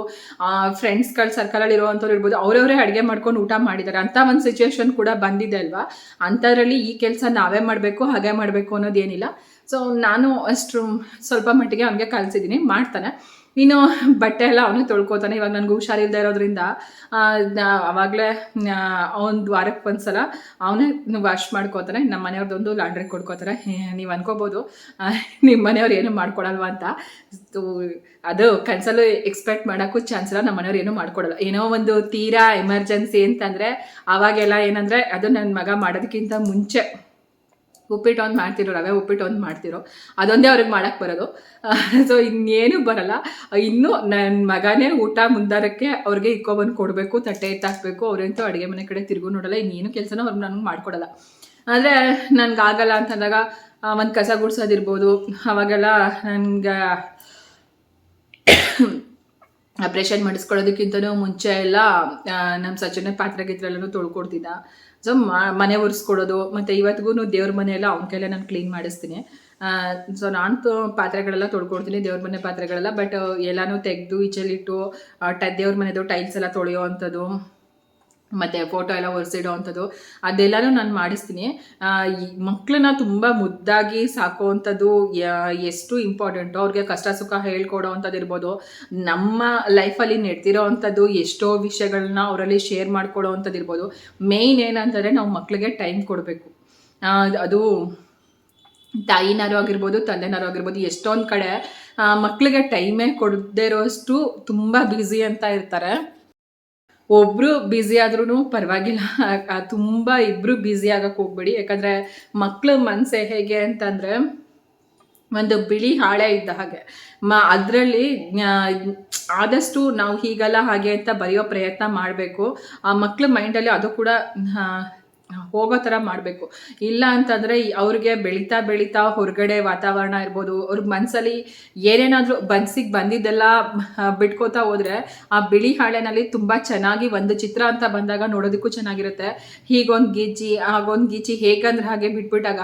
ಫ್ರೆಂಡ್ಸ್ಗಳ ಸರ್ಕಲಲ್ಲಿ ಇರೋವಂಥವ್ರು ಇರ್ಬೋದು, ಅವರವರೇ ಅಡುಗೆ ಮಾಡ್ಕೊಂಡು ಊಟ ಮಾಡಿದ್ದಾರೆ ಅಂತ ಒಂದು ಸಿಚುವೇಶನ್ ಕೂಡ ಬಂದಿದೆ ಅಲ್ವಾ? ಅಂಥದ್ರಲ್ಲಿ ಈ ಕೆಲಸ ನಾವೇ ಮಾಡಬೇಕು, ಹಾಗೆ ಮಾಡಬೇಕು ಅನ್ನೋದೇನಿಲ್ಲ ಸೊ ನಾನು ಅಷ್ಟು ಸ್ವಲ್ಪ ಮಟ್ಟಿಗೆ ಅವನಿಗೆ ಕಲಿಸಿದ್ದೀನಿ ಮಾಡ್ತಾನೆ. ಇನ್ನು ಬಟ್ಟೆ ಎಲ್ಲ ಅವನೇ ತೊಳ್ಕೊತಾನೆ, ಇವಾಗ ನನಗೆ ಹುಷಾರಿಲ್ಲದೆ ಇರೋದ್ರಿಂದ ಅವಾಗಲೇ ಒಂದು ವಾರಕ್ಕೆ ಒಂದ್ಸಲ ಅವನೇ ವಾಶ್ ಮಾಡ್ಕೋತಾನೆ ನಮ್ಮ ಮನೆಯವ್ರದ್ದೊಂದು ಲಾಂಡ್ರಿ ಕೊಡ್ಕೋತಾರೆ. ನೀವು ಅನ್ಕೋಬೋದು. ನಿಮ್ಮ ಮನೆಯವ್ರು ಏನು ಮಾಡ್ಕೊಡಲ್ವಾ ಅಂತ. ಅದು ಕನ್ಸಲ್ಲೂ ಎಕ್ಸ್ಪೆಕ್ಟ್ ಮಾಡೋಕ್ಕೂ ಚಾನ್ಸ್ ಇಲ್ಲ ನಮ್ಮ ಮನೆಯವ್ರು ಏನೂ ಮಾಡ್ಕೊಡಲ್ಲ. ಏನೋ ಒಂದು ತೀರಾ ಎಮರ್ಜೆನ್ಸಿ ಅಂತಂದರೆ, ಅವಾಗೆಲ್ಲ ಏನಂದರೆ, ಅದು ನನ್ನ ಮಗ ಮಾಡೋದಕ್ಕಿಂತ ಮುಂಚೆ. ಉಪ್ಪಿಟ್ಟು ಒಂದು ಮಾಡ್ತಿರೋ ರವೆ, ಉಪ್ಪಿಟ್ಟು ಒಂದು ಮಾಡ್ತಿರೋ. ಅದೊಂದೇ ಅವ್ರಿಗೆ ಮಾಡಕ್ಕೆ ಬರೋದು. ಸೊ ಇನ್ನೇನು ಬರಲ್ಲ. ಇನ್ನು ನನ್ನ ಮಗನೇ ಊಟ ಮುಂದಾರಕ್ಕೆ ಅವ್ರಿಗೆ ಇಕ್ಕೊಬಂದು ಕೊಡಬೇಕು, ತಟ್ಟೆ ಎತ್ತಾಕಬೇಕು. ಅವ್ರಂತೂ ಅಡುಗೆ ಮನೆ ಕಡೆ ತಿರುಗು ನೋಡಲ್ಲ, ಇನ್ನೇನು ಕೆಲಸನೂ ಅವ್ರಿಗೆ ನನಗೆ ಮಾಡ್ಕೊಡಲ್ಲ. ಆದರೆ ನನಗಾಗಲ್ಲ ಅಂತಂದಾಗ ಒಂದು ಕಸ ಗುಡ್ಸೋದಿರ್ಬೋದು. ಅವಾಗೆಲ್ಲ ನನಗೆ ಆಪ್ರೇಷನ್ ಮಾಡಿಸ್ಕೊಳ್ಳೋದಕ್ಕಿಂತನೂ ಮುಂಚೆ ಎಲ್ಲ ನಮ್ಮ ಸಚಿನ ಪಾತ್ರೆ ಗಿತ್ರೆಲ್ಲನೂ ತೊಳ್ಕೊಡ್ತಿದ್ದ. ಸೊ ಮನೆ ಒರೆಸ್ಕೊಡೋದು, ಮತ್ತು ಇವತ್ತಿಗೂ ದೇವ್ರ ಮನೆಯೆಲ್ಲ ಅವನ ಕೈಲೇ ನಾನು ಕ್ಲೀನ್ ಮಾಡಿಸ್ತೀನಿ. ಸೊ ನಾನು ಪಾತ್ರೆಗಳೆಲ್ಲ ತೊಳ್ಕೊಡ್ತೀನಿ, ದೇವ್ರ ಮನೆ ಪಾತ್ರೆಗಳೆಲ್ಲ ಬಟ್ ಎಲ್ಲನೂ ತೆಗೆದು, ಈಚೆಲಿಟ್ಟು ಟ ದೇವ್ರ ಮನೆದು ಟೈಲ್ಸ್ ಎಲ್ಲ ತೊಳೆಯೋ ಅಂಥದ್ದು. ಮತ್ತು ಫೋಟೋ ಎಲ್ಲ ಒರೆಸಿಡೋ ಅಂಥದ್ದು, ಅದೆಲ್ಲನೂ ನಾನು ಮಾಡಿಸ್ತೀನಿ. ಮಕ್ಕಳನ್ನ ತುಂಬ ಮುದ್ದಾಗಿ ಸಾಕುವಂಥದ್ದು ಎಷ್ಟು ಇಂಪಾರ್ಟೆಂಟು ಅವ್ರಿಗೆ ಕಷ್ಟ ಸುಖ ಹೇಳ್ಕೊಡೋ ಅಂಥದ್ದು ಇರ್ಬೋದು. ನಮ್ಮ ಲೈಫಲ್ಲಿ ನಡೆದಿರೋ ಅಂಥದ್ದು, ಎಷ್ಟೋ ವಿಷಯಗಳನ್ನ ಅವರಲ್ಲಿ ಶೇರ್ ಮಾಡ್ಕೊಡೋ ಅಂಥದ್ದು ಇರ್ಬೋದು. ಮೇಯ್ನ್ ಏನಂತಂದರೆ ನಾವು ಮಕ್ಕಳಿಗೆ ಟೈಮ್ ಕೊಡಬೇಕು. ಅದು ತಾಯಿನಾರು ಆಗಿರ್ಬೋದು, ತಂದೆನಾರು ಆಗಿರ್ಬೋದು, ಎಷ್ಟೊಂದು ಕಡೆ ಮಕ್ಕಳಿಗೆ ಟೈಮೇ ಕೊಡದೇ ಇರೋಷ್ಟು ತುಂಬ ಬ್ಯುಸಿ ಅಂತ ಇರ್ತಾರೆ. ಒಬ್ರು ಬ್ಯುಸಿ ಆದ್ರೂ ಪರವಾಗಿಲ್ಲ. ತುಂಬ ಇಬ್ರು ಬ್ಯುಸಿ ಆಗಕ್ಕೆ ಹೋಗ್ಬೇಡಿ. ಯಾಕಂದರೆ ಮಕ್ಳ ಮನಸ್ಸೆ ಹೇಗೆ ಅಂತಂದರೆ ಒಂದು ಬಿಳಿ ಹಾಳೆ ಇದ್ದ ಹಾಗೆ. ಮ ಅದರಲ್ಲಿ ಆದಷ್ಟು ನಾವು ಹೀಗಲ್ಲ ಹಾಗೆ ಅಂತ ಬರೆಯೋ ಪ್ರಯತ್ನ ಮಾಡಬೇಕು. ಆ ಮಕ್ಳ ಮೈಂಡಲ್ಲಿ ಅದು ಕೂಡ ಹೋಗೋ ಥರ ಮಾಡಬೇಕು. ಇಲ್ಲ ಅಂತಂದರೆ ಅವ್ರಿಗೆ ಬೆಳೀತಾ ಬೆಳೀತಾ ಹೊರಗಡೆ ವಾತಾವರಣ ಇರ್ಬೋದು, ಅವ್ರ ಮನಸ್ಸಲ್ಲಿ ಏನೇನಾದರೂ ಬನ್ಸಿಗೆ ಬಂದಿದ್ದೆಲ್ಲ ಬಿಟ್ಕೋತಾ ಹೋದರೆ ಆ ಬಿಳಿ ಹಾಳೆನಲ್ಲಿ ತುಂಬ ಚೆನ್ನಾಗಿ ಒಂದು ಚಿತ್ರ ಅಂತ ಬಂದಾಗ ನೋಡೋದಕ್ಕೂ ಚೆನ್ನಾಗಿರುತ್ತೆ. ಹೀಗೊಂದು ಗೀಚಿ, ಹಾಗೊಂದು ಗೀಚಿ ಹೇಗಂದ್ರೆ ಹಾಗೆ ಬಿಟ್ಬಿಟ್ಟಾಗ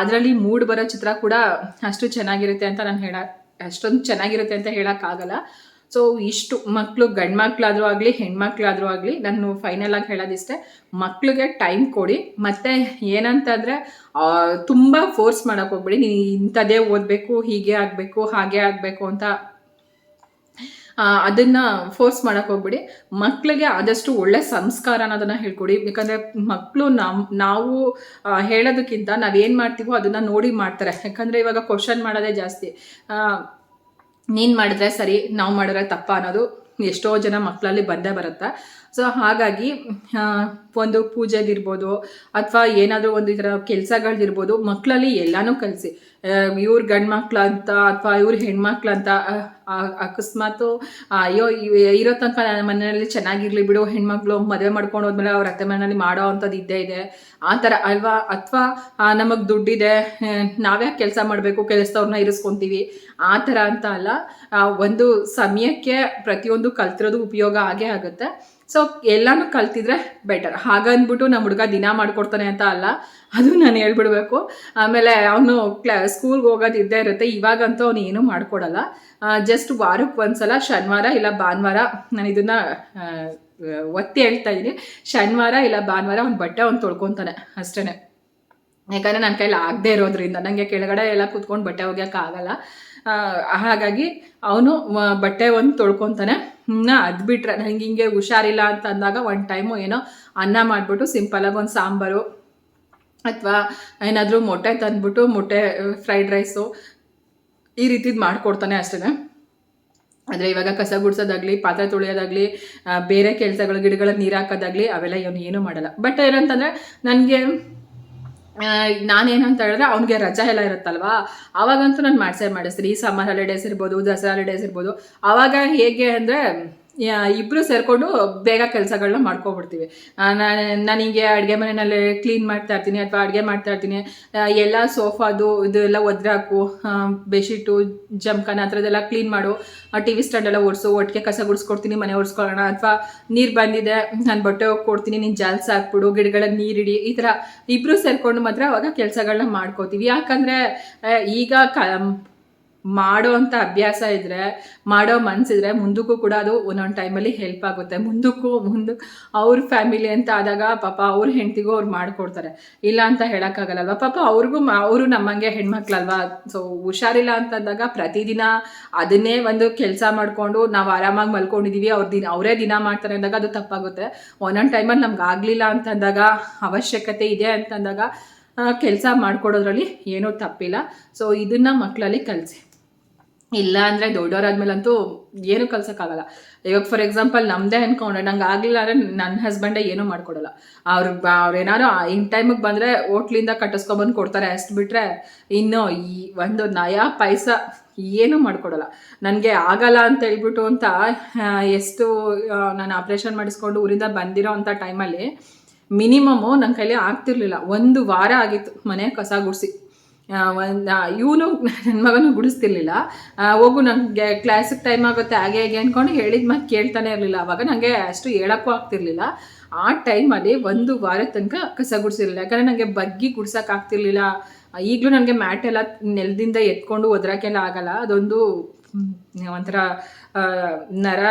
ಅದರಲ್ಲಿ ಮೂಡ್ ಬರೋ ಚಿತ್ರ ಕೂಡ ಅಷ್ಟು ಚೆನ್ನಾಗಿರುತ್ತೆ ಅಂತ ನಾನು ಹೇಳ, ಅಷ್ಟೊಂದು ಚೆನ್ನಾಗಿರುತ್ತೆ ಅಂತ ಹೇಳೋಕ್ಕಾಗಲ್ಲ. ಸೊ ಇಷ್ಟು ಮಕ್ಕಳು ಗಂಡು ಮಕ್ಕಳಾದರೂ ಆಗಲಿ, ಹೆಣ್ಮಕ್ಳಾದರೂ ಆಗಲಿ, ನಾನು ಫೈನಲ್ ಆಗಿ ಹೇಳೋದಿಷ್ಟೇ ಮಕ್ಕಳಿಗೆ ಟೈಮ್ ಕೊಡಿ, ಮತ್ತು ಏನಂತಂದರೆ ತುಂಬ ಫೋರ್ಸ್ ಮಾಡೋಕೆ ಹೋಗ್ಬೇಡಿ. ನೀನು ಇಂಥದೇ ಓದಬೇಕು, ಹೀಗೆ ಆಗಬೇಕು, ಹಾಗೆ ಆಗಬೇಕು ಅಂತ ಅದನ್ನು ಫೋರ್ಸ್ ಮಾಡಕ್ ಹೋಗ್ಬಿಡಿ. ಮಕ್ಕಳಿಗೆ ಆದಷ್ಟು ಒಳ್ಳೆ ಸಂಸ್ಕಾರ ಅನ್ನೋದನ್ನ ಹೇಳ್ಕೊಡಿ. ಯಾಕಂದ್ರೆ ಮಕ್ಕಳು ನಮ್ಮ ನಾವು ಹೇಳೋದಕ್ಕಿಂತ ನಾವೇನು ಮಾಡ್ತೀವೋ ಅದನ್ನ ನೋಡಿ ಮಾಡ್ತಾರೆ. ಯಾಕಂದ್ರೆ ಇವಾಗ ಕ್ವಶನ್ ಮಾಡೋದೇ ಜಾಸ್ತಿ. ನೀನು ಮಾಡಿದ್ರೆ ಸರಿ ನಾವು ಮಾಡಿದ್ರೆ ತಪ್ಪ ಅನ್ನೋದು ಎಷ್ಟೋ ಜನ ಮಕ್ಕಳಲ್ಲಿ ಬಂದೇ ಬರುತ್ತೆ. ಸೊ ಹಾಗಾಗಿ ಒಂದು ಪೂಜೆದಿರ್ಬೋದು ಅಥವಾ ಏನಾದರೂ ಒಂದು ಈ ಥರ ಕೆಲಸಗಳದಿರ್ಬೋದು ಮಕ್ಕಳಲ್ಲಿ ಎಲ್ಲನೂ ಕಲಿಸಿ. ಇವ್ರ ಗಂಡು ಮಕ್ಳು ಅಂತ ಅಥವಾ ಇವ್ರ ಹೆಣ್ಮಕ್ಳು ಅಂತ ಅಕಸ್ಮಾತು ಅಯ್ಯೋ ಇರೋ ತನಕ ನನ್ನ ಮನೆಯಲ್ಲಿ ಚೆನ್ನಾಗಿರಲಿ ಬಿಡು, ಹೆಣ್ಮಕ್ಳು ಮದುವೆ ಮಾಡ್ಕೊಂಡು ಹೋದ್ಮೇಲೆ ಅವ್ರ ಅತ್ತೆ ಮನೆಯಲ್ಲಿ ಮಾಡೋ ಅಂಥದ್ದು ಇದ್ದೇ ಇದೆ. ಆ ಥರ ಅಲ್ವಾ? ಅಥವಾ ನಮಗೆ ದುಡ್ಡಿದೆ ನಾವ್ಯಾಕೆ ಕೆಲಸ ಮಾಡಬೇಕು ಕೆಲಸದವ್ರನ್ನ ಇರಿಸ್ಕೊಂತೀವಿ. ಆ ಥರ ಅಂತ ಅಲ್ಲ ಒಂದು ಸಮಯಕ್ಕೆ ಪ್ರತಿಯೊಂದು ಕಲ್ತಿರೋದು ಉಪಯೋಗ ಆಗೇ ಆಗುತ್ತೆ. ಸೊ ಎಲ್ಲಾನು ಕಲ್ತಿದ್ರೆ ಬೆಟರ್ ಹಾಗಂದ್ಬಿಟ್ಟು ನಮ್ಮ ಹುಡುಗ ದಿನ ಮಾಡಿಕೊಡ್ತಾನೆ ಅಂತ ಅಲ್ಲ, ಅದು ನಾನು ಹೇಳ್ಬಿಡ್ಬೇಕು. ಆಮೇಲೆ ಅವನು ಕ್ಲಾ ಸ್ಕೂಲ್ಗೆ ಹೋಗೋದು ಇದ್ದೇ ಇರುತ್ತೆ, ಇವಾಗಂತೂ ಅವನು ಏನೂ ಮಾಡ್ಕೊಡಲ್ಲ. ಜಸ್ಟ್ ವಾರಕ್ಕೆ ಒಂದ್ಸಲ ಶನಿವಾರ ಇಲ್ಲ ಭಾನುವಾರ, ನಾನು ಇದನ್ನು ಒತ್ತಿ ಹೇಳ್ತಾ ಇದ್ದೀನಿ ಶನಿವಾರ ಇಲ್ಲ ಭಾನುವಾರ ಅವ್ನು ಬಟ್ಟೆ ಅವ್ನು ತೊಳ್ಕೊತಾನೆ ಅಷ್ಟೇ ಯಾಕಂದರೆ ನನ್ನ ಕೈಲಿ ಆಗದೆ ಇರೋದ್ರಿಂದ. ನನಗೆ ಕೆಳಗಡೆ ಎಲ್ಲ ಕೂತ್ಕೊಂಡು ಬಟ್ಟೆ ಒಗೆಯೋಕ್ಕಾಗಲ್ಲ ಹಾಗಾಗಿ ಅವನು ಬಟ್ಟೆ ಒಂದು ತೊಳ್ಕೊತಾನೆ. ಇನ್ನು ಅದು ಬಿಟ್ರೆ ನನಗೆ ಹಿಂಗೆ ಹುಷಾರಿಲ್ಲ ಅಂತ ಅಂದಾಗ ಒಂದು ಟೈಮು ಏನೋ ಅನ್ನ ಮಾಡಿಬಿಟ್ಟು ಸಿಂಪಲಾಗಿ ಒಂದು ಸಾಂಬಾರು ಅಥವಾ ಏನಾದರೂ ಮೊಟ್ಟೆ ತಂದ್ಬಿಟ್ಟು ಮೊಟ್ಟೆ, ಫ್ರೈಡ್ ರೈಸು ಈ ರೀತಿದು ಮಾಡಿಕೊಡ್ತಾನೆ ಅಷ್ಟೇ ಆದರೆ ಇವಾಗ ಕಸ ಗುಡಿಸೋದಾಗಲಿ, ಪಾತ್ರೆ ತೊಳೆಯೋದಾಗಲಿ ಬೇರೆ ಕೆಲಸಗಳು ಗಿಡಗಳಿಗೆ ನೀರು ಹಾಕೋದಾಗಲಿ, ಅವೆಲ್ಲ ಇವನು ಏನೂ ಮಾಡಲ್ಲ. ಬಟ್ ಏನಂತಂದರೆ ನನಗೆ ನಾನೇನಂತ ಹೇಳಿದ್ರೆ ಅವ್ನಿಗೆ ರಜಾ ಎಲ್ಲ ಇರುತ್ತಲ್ವಾ? ಅವಾಗಂತೂ ನಾನು ಮಾಡಿಸೇ ಮಾಡಿಸ್ತೀನಿ. ಈ ಸಮ್ಮರ್ ಹಾಲಿಡೇಸ್ ಇರ್ಬೋದು, ದಸರಾ ಹಾಲಿಡೇಸ್ ಇರ್ಬೋದು. ಅವಾಗ ಹೇಗೆ ಅಂದರೆ ಇಬ್ಬರು ಸೇರಿಕೊಂಡು ಬೇಗ ಕೆಲಸಗಳನ್ನ ಮಾಡ್ಕೊಬಿಡ್ತೀವಿ. ನನಗೆ ಅಡುಗೆ ಮನೆಯಲ್ಲಿ ಕ್ಲೀನ್ ಮಾಡ್ತಾ ಇರ್ತೀನಿ ಅಥವಾ ಅಡುಗೆ ಮಾಡ್ತಾ ಇರ್ತೀನಿ. ಎಲ್ಲ ಸೋಫಾದು ಇದೆಲ್ಲ ಒದ್ರಾಕು ಬೆಡ್ಶೀಟು ಜಮ್ಖಾನ ಆ ಥರದ್ದೆಲ್ಲ ಕ್ಲೀನ್ ಮಾಡು. ಟಿ ವಿ ಸ್ಟ್ಯಾಂಡ್ ಎಲ್ಲ ಒರೆಸು, ಒಟ್ಟಿಗೆ ಕಸ ಗುಡಿಸ್ಕೊಡ್ತೀನಿ, ಮನೆ ಒರೆಸ್ಕೊಳ್ಳೋಣ. ಅಥವಾ ನೀರು ಬಂದಿದೆ, ನಾನು ಬಟ್ಟೆ ಹೋಗಿ ಕೊಡ್ತೀನಿ, ನೀನು ಜಾಲ್ಸ ಹಾಕ್ಬಿಡು ಗಿಡಗಳಿಗೆ ನೀರಿಡಿ. ಈ ಥರ ಇಬ್ಬರು ಸೇರಿಕೊಂಡು ಮಾತ್ರ ಅವಾಗ ಕೆಲಸಗಳನ್ನ ಮಾಡ್ಕೋತೀವಿ. ಯಾಕಂದರೆ ಈಗ ಕ ಮಾಡೋ ಅಂಥ ಅಭ್ಯಾಸ ಇದ್ದರೆ ಮಾಡೋ ಮನ್ಸಿದ್ರೆ ಮುಂದಕ್ಕೂ ಕೂಡ ಅದು ಒಂದೊಂದು ಟೈಮಲ್ಲಿ ಹೆಲ್ಪ್ ಆಗುತ್ತೆ. ಮುಂದಕ್ಕೂ ಮುಂದಕ್ಕೆ ಅವ್ರ ಫ್ಯಾಮಿಲಿ ಅಂತ ಆದಾಗ ಪಾಪ ಅವ್ರ ಹೆಂಡತಿಗೂ ಅವ್ರು ಮಾಡಿಕೊಡ್ತಾರೆ. ಇಲ್ಲ ಅಂತ ಹೇಳೋಕ್ಕಾಗಲ್ಲಲ್ವ? ಪಾಪ ಅವ್ರಿಗೂ ಅವರು ನಮ್ಮಂಗೆ ಹೆಣ್ಮಕ್ಳಲ್ವಾ? ಸೊ ಹುಷಾರಿಲ್ಲ ಅಂತಂದಾಗ ಪ್ರತಿದಿನ ಅದನ್ನೇ ಒಂದು ಕೆಲಸ ಮಾಡಿಕೊಂಡು ನಾವು ಆರಾಮಾಗಿ ಮಲ್ಕೊಂಡಿದ್ದೀವಿ ಅವ್ರ ದಿನ, ಅವರೇ ದಿನ ಮಾಡ್ತಾರೆ ಅಂದಾಗ ಅದು ತಪ್ಪಾಗುತ್ತೆ. ಒಂದೊಂದು ಟೈಮಲ್ಲಿ ನಮ್ಗೆ ಆಗಲಿಲ್ಲ ಅಂತಂದಾಗ ಅವಶ್ಯಕತೆ ಇದೆ ಅಂತಂದಾಗ ಕೆಲಸ ಮಾಡಿಕೊಡೋದ್ರಲ್ಲಿ ಏನೂ ತಪ್ಪಿಲ್ಲ. ಸೊ ಇದನ್ನು ಮಕ್ಕಳಲ್ಲಿ ಕಲಿಸಿ. ಇಲ್ಲ ಅಂದರೆ ದೊಡ್ಡವರಾದ್ಮೇಲಂತೂ ಏನು ಕಲ್ಸೋಕ್ಕಾಗಲ್ಲ. ಇವಾಗ ಫಾರ್ ಎಕ್ಸಾಂಪಲ್ ನಮ್ಮದೇ ಅನ್ಕೊಂಡ್ರೆ ನಂಗೆ ಆಗಲಿಲ್ಲ ಅಂದರೆ ನನ್ನ ಹಸ್ಬೆಂಡೇ ಏನೂ ಮಾಡ್ಕೊಡಲ್ಲ. ಅವ್ರು ಅವ್ರು ಏನಾದ್ರು ಇನ್ ಟೈಮಿಗೆ ಬಂದರೆ ಹೋಟ್ಲಿಂದ ಕಟ್ಟಿಸ್ಕೊಬಂದು ಕೊಡ್ತಾರೆ, ಅಷ್ಟು ಬಿಟ್ಟರೆ ಇನ್ನು ಈ ಒಂದು ನಯಾ ಪೈಸ ಏನೂ ಮಾಡ್ಕೊಡಲ್ಲ. ನನಗೆ ಆಗಲ್ಲ ಅಂತ ಹೇಳ್ಬಿಟ್ಟು ಅಂತ ಎಷ್ಟು ನಾನು ಆಪ್ರೇಷನ್ ಮಾಡಿಸ್ಕೊಂಡು ಊರಿಂದ ಬಂದಿರೋ ಅಂಥ ಟೈಮಲ್ಲಿ ಮಿನಿಮಮ್ಮು ನನ್ನ ಕೈಲಿ ಆಗ್ತಿರ್ಲಿಲ್ಲ. ಒಂದು ವಾರ ಆಗಿತ್ತು ಮನೆ ಕಸ ಗುಡಿಸಿ. ಒಂದು ಇವನು *laughs* ನನ್ನ ಮಗನೂ ಗುಡಿಸ್ತಿರ್ಲಿಲ್ಲ. ಹೋಗು ನನಗೆ ಕ್ಲಾಸಿಗೆ ಟೈಮ್ ಆಗುತ್ತೆ ಹಾಗೆ ಹೇಗೆ ಅಂದ್ಕೊಂಡು ಹೇಳಿದ ಮಾತು ಕೇಳ್ತಾನೆ ಇರಲಿಲ್ಲ. ಅವಾಗ ನನಗೆ ಅಷ್ಟು ಹೇಳೋಕ್ಕೂ ಆಗ್ತಿರ್ಲಿಲ್ಲ. ಆ ಟೈಮಲ್ಲಿ ಒಂದು ವಾರ ತನಕ ಕಸ ಗುಡಿಸಿರಲಿಲ್ಲ. ಯಾಕಂದರೆ ನನಗೆ ಬಗ್ಗಿ ಗುಡ್ಸೋಕ್ಕಾಗ್ತಿರ್ಲಿಲ್ಲ ಈಗಲೂ ನನಗೆ ಮ್ಯಾಟ್ ಎಲ್ಲ ನೆಲದಿಂದ ಎತ್ಕೊಂಡು ಒದ್ರಾಕೆಲ್ಲ ಆಗಲ್ಲ. ಅದೊಂದು ಒಂಥರ ನರ,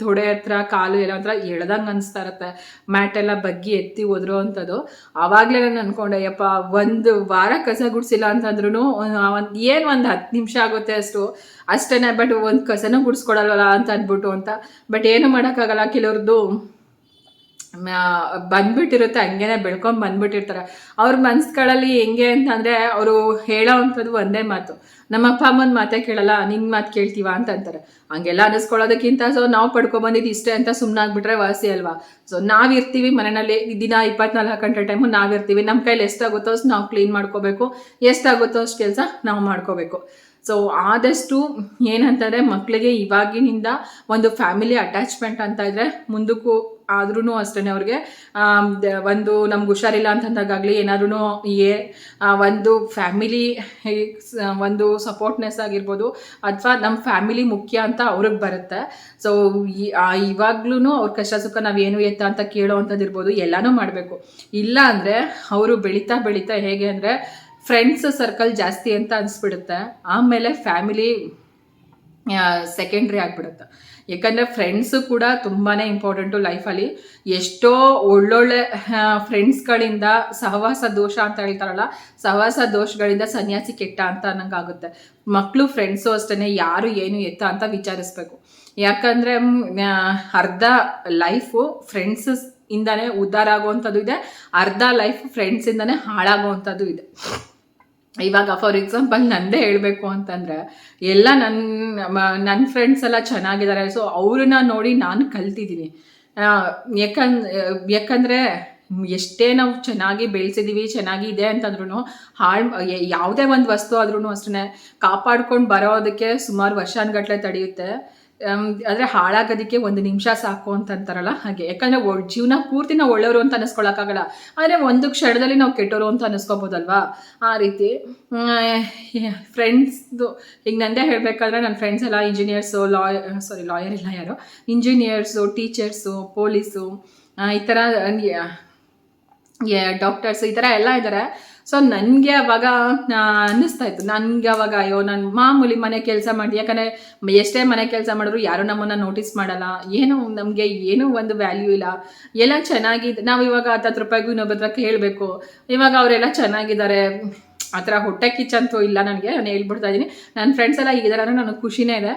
ತೊಡೆ ಹತ್ರ, ಕಾಲು ಎಲ್ಲ ಒಂಥರ ಎಳ್ದಂಗೆ ಅನಿಸ್ತಾ ಇರುತ್ತೆ. ಮ್ಯಾಟ್ ಎಲ್ಲ ಬಗ್ಗಿ ಎತ್ತಿ ಒದ್ರೋ ಅಂಥದ್ದು ಆವಾಗಲೇ ನಾನು ಅನ್ಕೊಂಡೆ, ಯಪ್ಪ, ಒಂದು ವಾರ ಕಸ ಗುಡಿಸಿಲ್ಲ ಅಂತಂದ್ರೂ ಒಂದು, ಏನು ಒಂದು ಹತ್ತು ನಿಮಿಷ ಆಗುತ್ತೆ ಅಷ್ಟು. ಅಷ್ಟೇನೆ, ಬಟ್ ಒಂದು ಕಸನೂ ಗುಡಿಸ್ಕೊಡಲ್ವಲ್ಲ ಅಂತ ಅಂದ್ಬಿಟ್ಟು ಅಂತ. ಬಟ್ ಏನು ಮಾಡೋಕ್ಕಾಗಲ್ಲ ಕೆಲವ್ರದ್ದು ಬಂದ್ಬಿಟ್ಟಿರುತ್ತೆ, ಹಂಗೇನೆ ಬೆಳ್ಕೊಂಡು ಬಂದ್ಬಿಟ್ಟಿರ್ತಾರೆ. ಅವ್ರ ಮನ್ಸುಗಳಲ್ಲಿ ಹೆಂಗೆ ಅಂತಂದರೆ ಅವರು ಹೇಳೋ ಅಂಥದ್ದು ಒಂದೇ ಮಾತು. ನಮ್ಮ ಅಪ್ಪ ಅಮ್ಮನ ಮಾತೇ ಕೇಳಲ್ಲ ನಿನ್ನ ಮಾತು ಕೇಳ್ತೀವ ಅಂತ ಅಂತಾರೆ. ಹಂಗೆಲ್ಲ ಅನಿಸ್ಕೊಳ್ಳೋದಕ್ಕಿಂತ ಸೊ ನಾವು ಪಡ್ಕೊಬಂದಿದ್ದು ಇಷ್ಟೇ ಅಂತ ಸುಮ್ಮನಾಗ್ಬಿಟ್ರೆ ವಾಸಿ ಅಲ್ವಾ? ಸೊ ನಾವಿರ್ತೀವಿ ಮನೆಯಲ್ಲಿ ದಿನ ಇಪ್ಪತ್ನಾಲ್ಕು ಗಂಟೆ ಟೈಮು ನಾವಿರ್ತೀವಿ ನಮ್ಮ ಕೈಲಿ ಎಷ್ಟಾಗುತ್ತೋ ಅಷ್ಟು ನಾವು ಕ್ಲೀನ್ ಮಾಡ್ಕೋಬೇಕು. ಎಷ್ಟಾಗುತ್ತೋ ಅಷ್ಟು ಕೆಲಸ ನಾವು ಮಾಡ್ಕೋಬೇಕು. ಸೊ ಆದಷ್ಟು ಏನಂತಂದರೆ ಮಕ್ಕಳಿಗೆ ಇವಾಗಿನಿಂದ ಒಂದು ಫ್ಯಾಮಿಲಿ ಅಟ್ಯಾಚ್ಮೆಂಟ್ ಅಂತ ಇದ್ರೆ ಮುಂದಕ್ಕೂ ಆದ್ರೂ ಅಷ್ಟೇ ಅವ್ರಿಗೆ. ಒಂದು ನಮ್ಗೆ ಹುಷಾರಿಲ್ಲ ಅಂತಂದಾಗಲಿ ಏನಾದ್ರೂ ಏ ಒಂದು ಫ್ಯಾಮಿಲಿ ಒಂದು ಸಪೋರ್ಟ್ನೆಸ್ ಆಗಿರ್ಬೋದು ಅಥವಾ ನಮ್ಮ ಫ್ಯಾಮಿಲಿ ಮುಖ್ಯ ಅಂತ ಅವ್ರಿಗೆ ಬರುತ್ತೆ. ಸೊ ಇವಾಗ್ಲೂ ಅವ್ರ ಕಷ್ಟ ಸುಖ ನಾವೇನು ಎತ್ತ ಅಂತ ಕೇಳೋ ಅಂಥದ್ದು ಇರ್ಬೋದು ಎಲ್ಲನೂ ಮಾಡಬೇಕು. ಇಲ್ಲ ಅಂದರೆ ಅವರು ಬೆಳೀತಾ ಬೆಳೀತಾ ಹೇಗೆ ಅಂದರೆ ಫ್ರೆಂಡ್ಸ್ ಸರ್ಕಲ್ ಜಾಸ್ತಿ ಅಂತ ಅನಿಸ್ಬಿಡುತ್ತೆ. ಆಮೇಲೆ ಫ್ಯಾಮಿಲಿ ಸೆಕೆಂಡ್ರಿ ಆಗಿಬಿಡುತ್ತೆ. ಯಾಕಂದರೆ ಫ್ರೆಂಡ್ಸು ಕೂಡ ತುಂಬಾ ಇಂಪಾರ್ಟೆಂಟು ಲೈಫಲ್ಲಿ ಎಷ್ಟೋ ಒಳ್ಳೊಳ್ಳೆ ಫ್ರೆಂಡ್ಸ್ಗಳಿಂದ ಸಹವಾಸ ದೋಷ ಅಂತ ಹೇಳ್ತಾರಲ್ಲ, ಸಹವಾಸ ದೋಷಗಳಿಂದ ಸನ್ಯಾಸಿ ಕೆಟ್ಟ ಅಂತ ಅನ್ನಂಗಾಗುತ್ತೆ. ಮಕ್ಕಳು ಫ್ರೆಂಡ್ಸು ಅಷ್ಟೇ ಯಾರು ಏನು ಎತ್ತ ಅಂತ ವಿಚಾರಿಸ್ಬೇಕು. ಯಾಕಂದರೆ ಅರ್ಧ ಲೈಫು ಫ್ರೆಂಡ್ಸ್ ಇಂದಾನೆ ಉದ್ಧಾರ ಆಗುವಂಥದ್ದು ಇದೆ. ಅರ್ಧ ಲೈಫ್ ಫ್ರೆಂಡ್ಸಿಂದಾನೆ ಹಾಳಾಗುವಂಥದ್ದು ಇದೆ. ಇವಾಗ ಫಾರ್ ಎಕ್ಸಾಂಪಲ್ ನಂದೇ ಹೇಳಬೇಕು ಅಂತಂದರೆ, ಎಲ್ಲ ನನ್ನ ನನ್ನ ಫ್ರೆಂಡ್ಸ್ ಎಲ್ಲ ಚೆನ್ನಾಗಿದ್ದಾರೆ ಸೊ ಅವ್ರನ್ನ ನೋಡಿ ನಾನು ಕಲ್ತಿದ್ದೀನಿ ಯಾಕಂದ್, ಯಾಕಂದರೆ ಎಷ್ಟೇ ನಾವು ಚೆನ್ನಾಗಿ ಬೆಳೆಸಿದ್ದೀವಿ ಚೆನ್ನಾಗಿದೆ ಅಂತಂದ್ರೂ ಹಾಳು ಯಾವುದೇ ಒಂದು ವಸ್ತು ಆದ್ರೂ ಅಷ್ಟೇ ಕಾಪಾಡ್ಕೊಂಡು ಬರೋದಕ್ಕೆ ಸುಮಾರು ವರ್ಷಾನುಗಟ್ಲೆ ತಡೆಯುತ್ತೆ. ಆದರೆ ಹಾಳಾಗೋದಕ್ಕೆ ಒಂದು ನಿಮಿಷ ಸಾಕು ಅಂತ ಅಂತಾರಲ್ಲ ಹಾಗೆ. ಯಾಕಂದರೆ ಜೀವನ ಪೂರ್ತಿ ನಾವು ಒಳ್ಳೆಯವರು ಅಂತ ಅನ್ನಿಸ್ಕೊಳಕ್ಕಾಗಲ್ಲ ಆದರೆ ಒಂದು ಕ್ಷಣದಲ್ಲಿ ನಾವು ಕೆಟ್ಟವರು ಅಂತ ಅನ್ನಿಸ್ಕೋಬೋದಲ್ವಾ ಆ ರೀತಿ. ಫ್ರೆಂಡ್ಸ್ದು, ಈಗ ನಂದೇ ಹೇಳಬೇಕಾದ್ರೆ ನನ್ನ ಫ್ರೆಂಡ್ಸ್ ಎಲ್ಲ ಇಂಜಿನಿಯರ್ಸು, ಲಾಯ್ ಸಾರಿ ಲಾಯರ್ ಇಲ್ಲ ಯಾರು. ಇಂಜಿನಿಯರ್ಸು, ಟೀಚರ್ಸು, ಪೊಲೀಸು ಈ ಥರ ಡಾಕ್ಟರ್ಸ್ ಈ ಥರ ಎಲ್ಲ ಇದ್ದಾರೆ ಸೊ ನನಗೆ ಅವಾಗ ಅನ್ನಿಸ್ತಾ ಇತ್ತು. ನನಗೆ ಅವಾಗ, ಅಯ್ಯೋ, ನಾನು ಮಾಮೂಲಿ ಮನೆ ಕೆಲಸ ಮಾಡಿ ಯಾಕಂದರೆ ಎಷ್ಟೇ ಮನೆ ಕೆಲಸ ಮಾಡಿದ್ರು ಯಾರೂ ನಮ್ಮನ್ನು ನೋಟಿಸ್ ಮಾಡಲ್ಲ. ಏನು ನಮಗೆ ಏನೂ ಒಂದು ವ್ಯಾಲ್ಯೂ ಇಲ್ಲ. ಎಲ್ಲ ಚೆನ್ನಾಗಿದೆ. ನಾವು ಇವಾಗ ಹತ್ತು ರೂಪಾಯಿಗೂ ಇನ್ನೊಬ್ಬರ ಕೇಳಬೇಕು. ಇವಾಗ ಅವರೆಲ್ಲ ಚೆನ್ನಾಗಿದ್ದಾರೆ. ಆ ಥರ ಹೊಟ್ಟೆ ಕಿಚ್ಚಂತೂ ಇಲ್ಲ ನನಗೆ ನಾನು ಹೇಳ್ಬಿಡ್ತಾ ಇದ್ದೀನಿ ನನ್ನ ಫ್ರೆಂಡ್ಸ್ ಎಲ್ಲ ಈಗ ಅಂದರೆ ನನಗೆ ಖುಷಿನೇ ಇದೆ.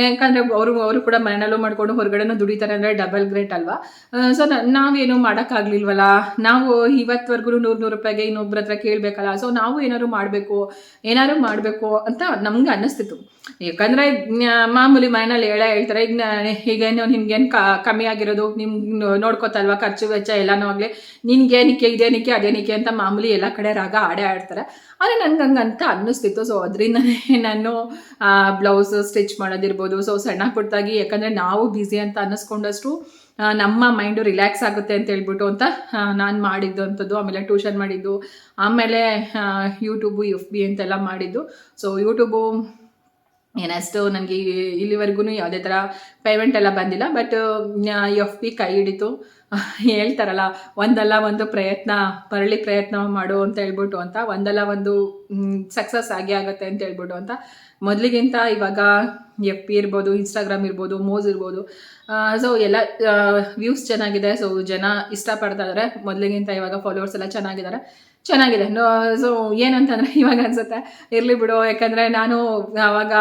ಯಾಕಂದರೆ ಅವರು ಅವರು ಕೂಡ ಮನೆಯಲ್ಲೂ ಮಾಡಿಕೊಂಡು ಹೊರಗಡೆನೂ ದುಡಿತಾರೆ ಅಂದರೆ ಡಬಲ್ ಗ್ರೇಟ್ ಅಲ್ವಾ? ಸೊ ನಾವೇನು ಮಾಡೋಕ್ಕಾಗಲಿಲ್ವಲ್ಲ? ನಾವು ಇವತ್ತುವರೆಗೂ ನೂರು ನೂರು ರೂಪಾಯಿಗೆ ಇನ್ನೊಬ್ಬರ ಹತ್ರ ಕೇಳಬೇಕಲ್ಲ ಸೊ ನಾವು ಏನಾದ್ರು ಮಾಡಬೇಕು ಏನಾದ್ರು ಮಾಡಬೇಕು ಅಂತ ನಮ್ಗೆ ಅನ್ನಿಸ್ತಿತ್ತು. ಯಾಕಂದರೆ ಮಾಮೂಲಿ ಮನೆಯಲ್ಲಿ ಹೇಳೇ, ಹೇಳ್ತಾರೆ ಈಗ ಈಗೇನು ನಿಮ್ಗೇನು ಕಮ್ಮಿ ಆಗಿರೋದು ನಿಮ್ಗೆ ನೋಡ್ಕೋತಲ್ವಾ, ಖರ್ಚು ವೆಚ್ಚ ಎಲ್ಲನೂ ಆಗಲಿ ನಿನ್ಗೇನಿಕೆ ಇದೇನಿಕೆ ಅದೇನಿಕೆ ಅಂತ ಮಾಮೂಲಿ ಎಲ್ಲ ಕಡೆ ರಾಗ ಆಡೇ ಆಡ್ತಾರೆ ಆದರೆ ನನಗೆ ಹಂಗೆ ಅಂತ ಅನ್ನಿಸ್ತಿತ್ತು. ಸೊ ಅದರಿಂದನೇ ನಾನು ಬ್ಲೌಸ್ ಸ್ಟಿಚ್ ಮಾಡೋದಿರ್ಬೋದು. ಸೊ ಸಣ್ಣ ಪುಟ್ಟದಾಗಿ ಯಾಕಂದರೆ ನಾವು ಬ್ಯುಸಿ ಅಂತ ಅನ್ನಿಸ್ಕೊಂಡಷ್ಟು ನಮ್ಮ ಮೈಂಡು ರಿಲ್ಯಾಕ್ಸ್ ಆಗುತ್ತೆ ಅಂತ ಹೇಳ್ಬಿಟ್ಟು ಅಂತ ನಾನು ಮಾಡಿದ್ದು ಅಂಥದ್ದು ಆಮೇಲೆ ಟ್ಯೂಷನ್ ಮಾಡಿದ್ದು. ಆಮೇಲೆ ಯೂಟ್ಯೂಬು ಎಫ್ ಬಿ ಅಂತೆಲ್ಲ ಮಾಡಿದ್ದು. ಸೊ ಯೂಟ್ಯೂಬು ಏನಷ್ಟು ನನಗೆ ಇಲ್ಲಿವರೆಗೂ ಯಾವುದೇ ಥರ ಪೇಮೆಂಟ್ ಎಲ್ಲ ಬಂದಿಲ್ಲ ಬಟ್ ಎಫ್ ಪಿ ಕೈ ಹಿಡಿತು. *laughs* ಹೇಳ್ತಾರಲ್ಲ, ಒಂದಲ್ಲ ಒಂದು ಪ್ರಯತ್ನ, ಮರಳಿ ಪ್ರಯತ್ನ ಮಾಡು ಅಂತ ಹೇಳ್ಬಿಟ್ಟು ಅಂತ, ಒಂದಲ್ಲ ಒಂದು ಸಕ್ಸಸ್ ಆಗಿ ಆಗುತ್ತೆ ಅಂತ ಹೇಳ್ಬಿಟ್ಟು ಅಂತ. ಮೊದಲಿಗಿಂತ ಇವಾಗ ಎಫ್ ಪಿ ಇರ್ಬೋದು ಇನ್ಸ್ಟಾಗ್ರಾಮ್ ಇರ್ಬೋದು ಮೋಸ್ ಇರ್ಬೋದು ಸೊ ಎಲ್ಲ ವ್ಯೂಸ್ ಚೆನ್ನಾಗಿದೆ ಸೊ ಜನ ಇಷ್ಟಪಡ್ತಾ ಇದ್ದಾರೆ ಮೊದಲಿಗಿಂತ ಇವಾಗ ಫಾಲೋವರ್ಸ್ ಎಲ್ಲ ಚೆನ್ನಾಗಿದ್ದಾರೆ. ಚೆನ್ನಾಗಿದೆ. ಸೊ ಏನಂತಂದರೆ *laughs* ಇವಾಗ ಅನ್ಸುತ್ತೆ. ಇರಲಿ ಬಿಡು, ಯಾಕಂದರೆ ನಾನು ಆವಾಗ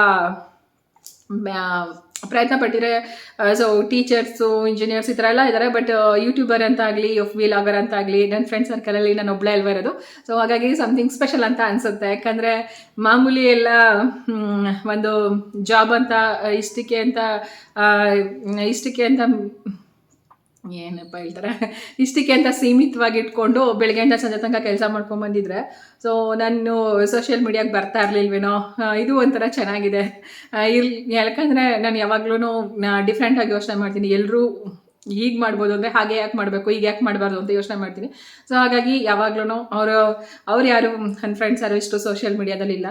ಪ್ರಯತ್ನ ಪಟ್ಟಿದ್ರೆ ಸೊ ಟೀಚರ್ಸು ಇಂಜಿನಿಯರ್ಸ್ ಈ ಥರ ಎಲ್ಲ ಇದ್ದಾರೆ ಬಟ್ ಯೂಟ್ಯೂಬರ್ ಅಂತ ಆಗಲಿ ವಿಲಾಗರ್ ಅಂತ ಆಗಲಿ ನನ್ನ ಫ್ರೆಂಡ್ ಸರ್ಕಲಲ್ಲಿ ನಾನು ಒಬ್ಬಳೇ ಅಲ್ವಾ ಇರೋದು. ಸೊ ಹಾಗಾಗಿ ಸಮಥಿಂಗ್ ಸ್ಪೆಷಲ್ ಅಂತ ಅನಿಸುತ್ತೆ. ಯಾಕಂದರೆ ಮಾಮೂಲಿ ಎಲ್ಲ ಒಂದು ಜಾಬ್ ಅಂತ, ಇಷ್ಟಕ್ಕೆ ಅಂತ ಇಷ್ಟಕ್ಕೆ ಅಂತ ಏನಪ್ಪ ಹೇಳ್ತಾರೆ? ಇಷ್ಟಕ್ಕೆ ಅಂತ ಸೀಮಿತವಾಗಿ ಇಟ್ಕೊಂಡು ಬೆಳಗ್ಗೆಯಿಂದ ಸಂಜೆ ತನಕ ಕೆಲಸ ಮಾಡ್ಕೊಂಡು ಬಂದಿದ್ರೆ. ಸೊ ನಾನು ಸೋಷಿಯಲ್ ಮೀಡಿಯಾಗೆ ಬರ್ತಾ ಇರಲಿಲ್ವೇನೋ? ಇದು ಒಂಥರ ಚೆನ್ನಾಗಿದೆ. ಇಲ್ಲಿ ಇಲ್ ಯಾಕಂದರೆ ನಾನು ಯಾವಾಗ್ಲೂ ಡಿಫ್ರೆಂಟಾಗಿ ಯೋಚನೆ ಮಾಡ್ತೀನಿ. ಎಲ್ಲರೂ ಹೀಗೆ ಮಾಡ್ಬೋದು ಅಂದರೆ ಹಾಗೆ ಯಾಕೆ ಮಾಡಬೇಕು ಈಗ ಯಾಕೆ ಮಾಡಬಾರ್ದು ಅಂತ ಯೋಚನೆ ಮಾಡ್ತೀನಿ. ಸೊ ಹಾಗಾಗಿ ಯಾವಾಗ್ಲೂ ಅವರು, ಅವ್ರು ಯಾರು ನನ್ನ ಫ್ರೆಂಡ್ಸ್ ಯಾರು ಇಷ್ಟು ಸೋಷಿಯಲ್ ಮೀಡಿಯಾದಲ್ಲಿ ಇಲ್ಲ.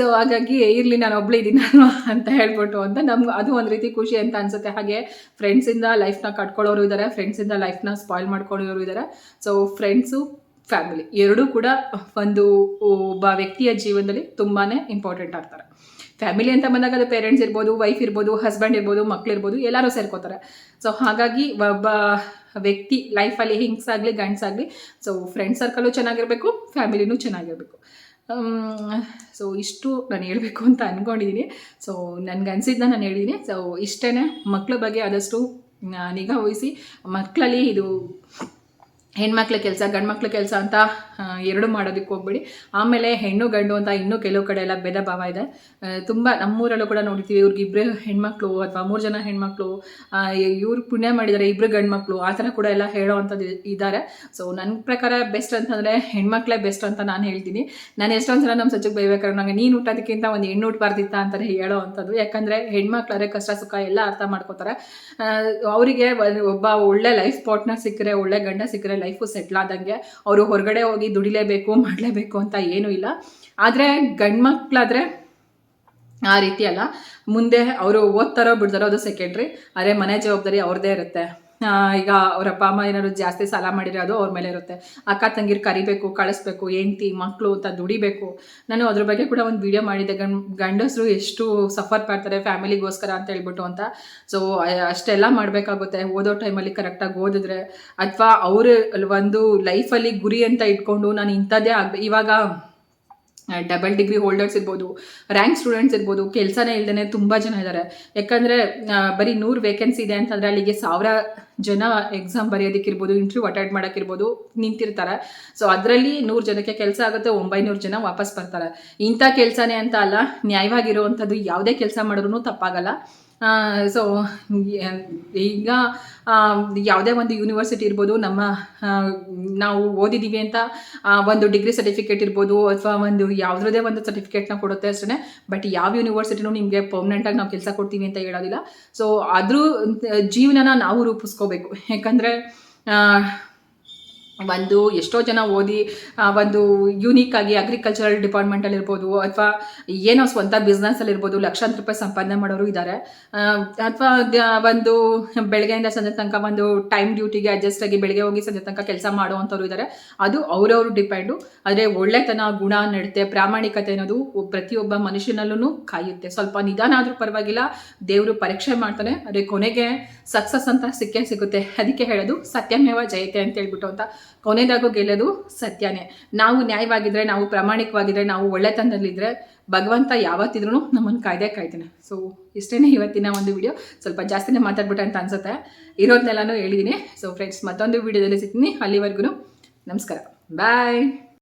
ಸೊ ಹಾಗಾಗಿ ಇರಲಿ, ನಾನು ಒಬ್ಳು ಇದ್ದೀನಿ ಅಲ್ವಾ ಅಂತ ಹೇಳ್ಬಿಟ್ಟು ಅಂತ ನಮ್ಗೆ ಅದು ಒಂದು ರೀತಿ ಖುಷಿ ಅಂತ ಅನಿಸುತ್ತೆ. ಹಾಗೆ ಫ್ರೆಂಡ್ಸಿಂದ ಲೈಫ್ನ ಕಟ್ಕೊಳ್ಳೋರು ಇದ್ದಾರೆ ಫ್ರೆಂಡ್ಸಿಂದ ಲೈಫ್ನ ಸ್ಪಾಯ್ಲ್ ಮಾಡ್ಕೊಳ್ಳೋರು ಇದ್ದಾರೆ ಸೊ ಫ್ರೆಂಡ್ಸು ಫ್ಯಾಮಿಲಿ ಎರಡೂ ಕೂಡ ಒಂದು ಒಬ್ಬ ವ್ಯಕ್ತಿಯ ಜೀವನದಲ್ಲಿ ತುಂಬಾ ಇಂಪಾರ್ಟೆಂಟ್ ಆಗ್ತಾರೆ. ಫ್ಯಾಮಿಲಿ ಅಂತ ಬಂದಾಗ ಅದು ಪೇರೆಂಟ್ಸ್ ಇರ್ಬೋದು ವೈಫ್ ಇರ್ಬೋದು ಹಸ್ಬೆಂಡ್ ಇರ್ಬೋದು ಮಕ್ಳಿರ್ಬೋದು ಎಲ್ಲರೂ ಸೇರ್ಕೋತಾರೆ. ಸೊ ಹಾಗಾಗಿ ಒಬ್ಬ ವ್ಯಕ್ತಿ ಲೈಫಲ್ಲಿ ಹಿಂಗ್ಸಾಗಲಿ ಗಂಡ್ಸಾಗಲಿ ಸೊ ಫ್ರೆಂಡ್ ಸರ್ಕಲು ಚೆನ್ನಾಗಿರಬೇಕು ಫ್ಯಾಮಿಲಿನೂ ಚೆನ್ನಾಗಿರಬೇಕು. ಸೊ ಇಷ್ಟು ನಾನು ಹೇಳಬೇಕು ಅಂತ ಅಂದ್ಕೊಂಡಿದ್ದೀನಿ ಸೊ ನನಗೆ ಅನಿಸಿದ್ದನ್ನ ನಾನು ಹೇಳಿದ್ದೀನಿ ಸೊ ಇಷ್ಟೇ ಮಕ್ಕಳ ಬಗ್ಗೆ ಆದಷ್ಟು ನಿಗಾ ವಹಿಸಿ ಮಕ್ಕಳಲ್ಲಿ ಇದು ಹೆಣ್ಮಕ್ಳ ಕೆಲಸ, ಗಂಡ್ಮಕ್ಳ ಕೆಲಸ ಅಂತ ಎರಡು ಮಾಡೋದಕ್ಕೆ ಹೋಗ್ಬೇಡಿ. ಆಮೇಲೆ ಹೆಣ್ಣು, ಗಂಡು ಅಂತ ಇನ್ನೂ ಕೆಲವು ಕಡೆ ಎಲ್ಲ ಭೇದ ಭಾವ ಇದೆ. ತುಂಬ ನಮ್ಮೂರಲ್ಲೂ ಕೂಡ ನೋಡ್ತೀವಿ ಇವ್ರಿಗೆ ಇಬ್ಬರು ಹೆಣ್ಮಕ್ಳು ಅಥವಾ ಮೂರು ಜನ ಹೆಣ್ಮಕ್ಳು ಇವ್ರು ಪುಣ್ಯ ಮಾಡಿದ್ದಾರೆ ಇಬ್ಬರು ಗಂಡ್ಮಕ್ಳು, ಆ ಥರ ಕೂಡ ಎಲ್ಲ ಹೇಳೋ ಅಂಥದ್ದು ಇದ್ದಾರೆ. ಸೊ ನನ್ನ ಪ್ರಕಾರ ಬೆಸ್ಟ್ ಅಂತಂದರೆ ಹೆಣ್ಮಕ್ಳೇ ಬೆಸ್ಟ್ ಅಂತ ನಾನು ಹೇಳ್ತೀನಿ. ನಾನು ಎಷ್ಟೊಂದು ಸಲ ನಮ್ಮ ಸಜ್ಜಕ್ಕೆ ಬೈಬೇಕಾದ್ರೆ ನನಗೆ ನೀನು ಊಟೋದಕ್ಕಿಂತ ಒಂದು ಹೆಣ್ಣು ಊಟಬಾರ್ದಿತ್ತ ಅಂತಲೇ ಹೇಳೋ ಅಂಥದ್ದು. ಯಾಕಂದರೆ ಹೆಣ್ಮಕ್ಳಾದ್ರೆ ಕಷ್ಟ ಸುಖ ಎಲ್ಲ ಅರ್ಥ ಮಾಡ್ಕೋತಾರೆ. ಅವರಿಗೆ ಒಬ್ಬ ಒಳ್ಳೆ ಲೈಫ್ ಪಾರ್ಟ್ನರ್ ಸಿಕ್ಕರೆ ಒಳ್ಳೆ ಗಂಡ ಸಿಕ್ಕರೆ ಲೈಫು ಸೆಟ್ಲ್ ಆದಂಗೆ ಅವರು ಹೊರಗಡೆ ಹೋಗಿ ದುಡಿಲೇಬೇಕು, ಮಾಡಲೇಬೇಕು ಅಂತ ಏನೂ ಇಲ್ಲ. ಆದರೆ ಗಂಡ್ಮಕ್ಳಾದರೆ ಆ ರೀತಿ ಅಲ್ಲ. ಮುಂದೆ ಅವರು ಓದ್ತಾರೋ ಬಿಡ್ತಾರೋ ಅದು ಸೆಕೆಂಡ್ರಿ ಆದರೆ ಮನೆ ಜವಾಬ್ದಾರಿ ಅವ್ರದ್ದೇ ಇರುತ್ತೆ. ಈಗ ಅವ್ರ ಅಪ್ಪ, ಅಮ್ಮ ಏನಾದ್ರು ಜಾಸ್ತಿ ಸಾಲ ಮಾಡಿರೋದು ಅವ್ರ ಮೇಲೆ ಇರುತ್ತೆ. ಅಕ್ಕ, ತಂಗಿರು ಕರಿಬೇಕು, ಕಳಿಸ್ಬೇಕು, ಹೆಂಡತಿ ಮಕ್ಕಳು ಅಂತ ದುಡಿಬೇಕು. ನಾನು ಅದ್ರ ಬಗ್ಗೆ ಕೂಡ ಒಂದು ವಿಡಿಯೋ ಮಾಡಿದ್ದೆ. ಗಂಡ್, ಗಂಡಸರು ಎಷ್ಟು ಸಫರ್ ಮಾಡ್ತಾರೆ ಫ್ಯಾಮಿಲಿಗೋಸ್ಕರ ಅಂತ ಹೇಳ್ಬಿಟ್ಟು ಅಂತ. ಸೊ ಅಷ್ಟೆಲ್ಲ ಮಾಡಬೇಕಾಗುತ್ತೆ. ಓದೋ ಟೈಮಲ್ಲಿ ಕರೆಕ್ಟಾಗಿ ಓದಿದ್ರೆ, ಅಥವಾ ಅವರು ಒಂದು ಲೈಫಲ್ಲಿ ಗುರಿ ಅಂತ ಇಟ್ಕೊಂಡು ನಾನು ಇಂಥದ್ದೇ ಆಗಬೇಕು ಇವಾಗ ಡಬಲ್ ಡಿಗ್ರಿ ಹೋಲ್ಡರ್ಸ್ ಇರ್ಬೋದು ರ್ಯಾಂಕ್ ಸ್ಟೂಡೆಂಟ್ಸ್ ಇರ್ಬೋದು, ಕೆಲಸನೇ ಇಲ್ದೇ ತುಂಬ ಜನ ಇದ್ದಾರೆ ಯಾಕಂದರೆ ಬರೀ ನೂರು ವೇಕೆನ್ಸಿ ಇದೆ ಅಂತಂದರೆ ಅಲ್ಲಿಗೆ ಸಾವಿರ ಜನ ಎಕ್ಸಾಮ್ ಬರೆಯೋದಕ್ಕಿರ್ಬೋದು ಇಂಟರ್ವ್ಯೂ ಅಟೆಂಡ್ ಮಾಡೋಕ್ಕಿರ್ಬೋದು ನಿಂತಿರ್ತಾರೆ. ಸೊ ಅದರಲ್ಲಿ ನೂರು ಜನಕ್ಕೆ ಕೆಲಸ ಆಗುತ್ತೆ, ಒಂಬೈನೂರು ಜನ ವಾಪಸ್ ಬರ್ತಾರೆ. ಇಂಥ ಕೆಲಸನೇ ಅಂತ ಅಲ್ಲ, ನ್ಯಾಯವಾಗಿರುವಂಥದ್ದು ಯಾವುದೇ ಕೆಲಸ ಮಾಡಿದ್ರೂ ತಪ್ಪಾಗಲ್ಲ. ಸೊ ಈಗ ಯಾವುದೇ ಒಂದು ಯೂನಿವರ್ಸಿಟಿ ಇರ್ಬೋದು, ನಮ್ಮ ನಾವು ಓದಿದ್ದೀವಿ ಅಂತ ಒಂದು ಡಿಗ್ರಿ ಸರ್ಟಿಫಿಕೇಟ್ ಇರ್ಬೋದು, ಅಥವಾ ಒಂದು ಯಾವುದ್ರದೇ ಒಂದು ಸರ್ಟಿಫಿಕೇಟ್ನ ಕೊಡುತ್ತೆ ಅಷ್ಟೇ ಬಟ್ ಯಾವ ಯೂನಿವರ್ಸಿಟಿನೂ ನಿಮಗೆ ಪರ್ಮನೆಂಟಾಗಿ ನಾವು ಕೆಲಸ ಕೊಡ್ತೀವಿ ಅಂತ ಹೇಳೋದಿಲ್ಲ. ಸೊ ಅದ್ರ ಜೀವನನ ನಾವು ರೂಪಿಸ್ಕೋಬೇಕು. ಯಾಕಂದರೆ ಒಂದು ಎಷ್ಟೋ ಜನ ಓದಿ ಒಂದು ಯೂನಿಕ್ ಆಗಿ ಅಗ್ರಿಕಲ್ಚರಲ್ ಡಿಪಾರ್ಟ್ಮೆಂಟಲ್ಲಿ ಇರ್ಬೋದು, ಅಥವಾ ಏನೋ ಸ್ವಂತ ಬಿಸ್ನೆಸ್ಸಲ್ಲಿ ಇರ್ಬೋದು, ಲಕ್ಷಾಂತರ ರೂಪಾಯಿ ಸಂಪಾದನೆ ಮಾಡೋರು ಇದ್ದಾರೆ ಅಥವಾ ಒಂದು ಬೆಳಗ್ಗೆಯಿಂದ ಸಂಜೆ ತನಕ ಒಂದು ಟೈಮ್ ಡ್ಯೂಟಿಗೆ ಅಡ್ಜಸ್ಟ್ ಆಗಿ ಬೆಳಗ್ಗೆ ಹೋಗಿ ಸಂಜೆ ತನಕ ಕೆಲಸ ಮಾಡುವಂಥವ್ರು ಇದ್ದಾರೆ ಅದು ಅವ್ರವ್ರು ಡಿಪೆಂಡು ಆದರೆ ಒಳ್ಳೆತನ, ಗುಣ, ನಡತೆ, ಪ್ರಾಮಾಣಿಕತೆ ಅನ್ನೋದು ಪ್ರತಿಯೊಬ್ಬ ಮನುಷ್ಯನಲ್ಲೂ ಕಾಯುತ್ತೆ. ಸ್ವಲ್ಪ ನಿಧಾನ ಆದರೂ ಪರವಾಗಿಲ್ಲ, ದೇವರು ಪರೀಕ್ಷೆ ಮಾಡ್ತಾನೆ ಅದೇ ಕೊನೆಗೆ ಸಕ್ಸಸ್ ಅಂತ ಸಿಕ್ಕೇ ಸಿಗುತ್ತೆ. ಅದಕ್ಕೆ ಹೇಳೋದು ಸತ್ಯಮೇವ ಜಯತೆ ಅಂತ ಹೇಳ್ಬಿಟ್ಟು ಅಂತ ಕೊನೆದಾಗೂ ಗೆಲ್ಲೋದು ಸತ್ಯನೇ. ನಾವು ನ್ಯಾಯವಾಗಿದ್ರೆ, ನಾವು ಪ್ರಾಮಾಣಿಕವಾಗಿದ್ರೆ, ನಾವು ಒಳ್ಳೆತನದಲ್ಲಿದ್ದರೆ ಭಗವಂತ ಯಾವತ್ತಿದ್ರೂ ನಮ್ಮನ್ನು ಕಾಯ್ದೆ ಕಾಯ್ತಾನೆ. ಸೊ ಇಷ್ಟೇ ಇವತ್ತಿನ ಒಂದು ವಿಡಿಯೋ ಸ್ವಲ್ಪ ಜಾಸ್ತಿನೇ ಮಾತಾಡ್ಬಿಟ್ಟೆ ಅಂತ ಅನ್ಸುತ್ತೆ. ಇರೋದನ್ನೆಲ್ಲನೂ ಹೇಳಿದ್ದೀನಿ ಸೊ ಫ್ರೆಂಡ್ಸ್ ಮತ್ತೊಂದು ವಿಡಿಯೋದಲ್ಲಿ ಸಿಗ್ತೀನಿ. ಅಲ್ಲಿವರೆಗೂ ನಮಸ್ಕಾರ. ಬಾಯ್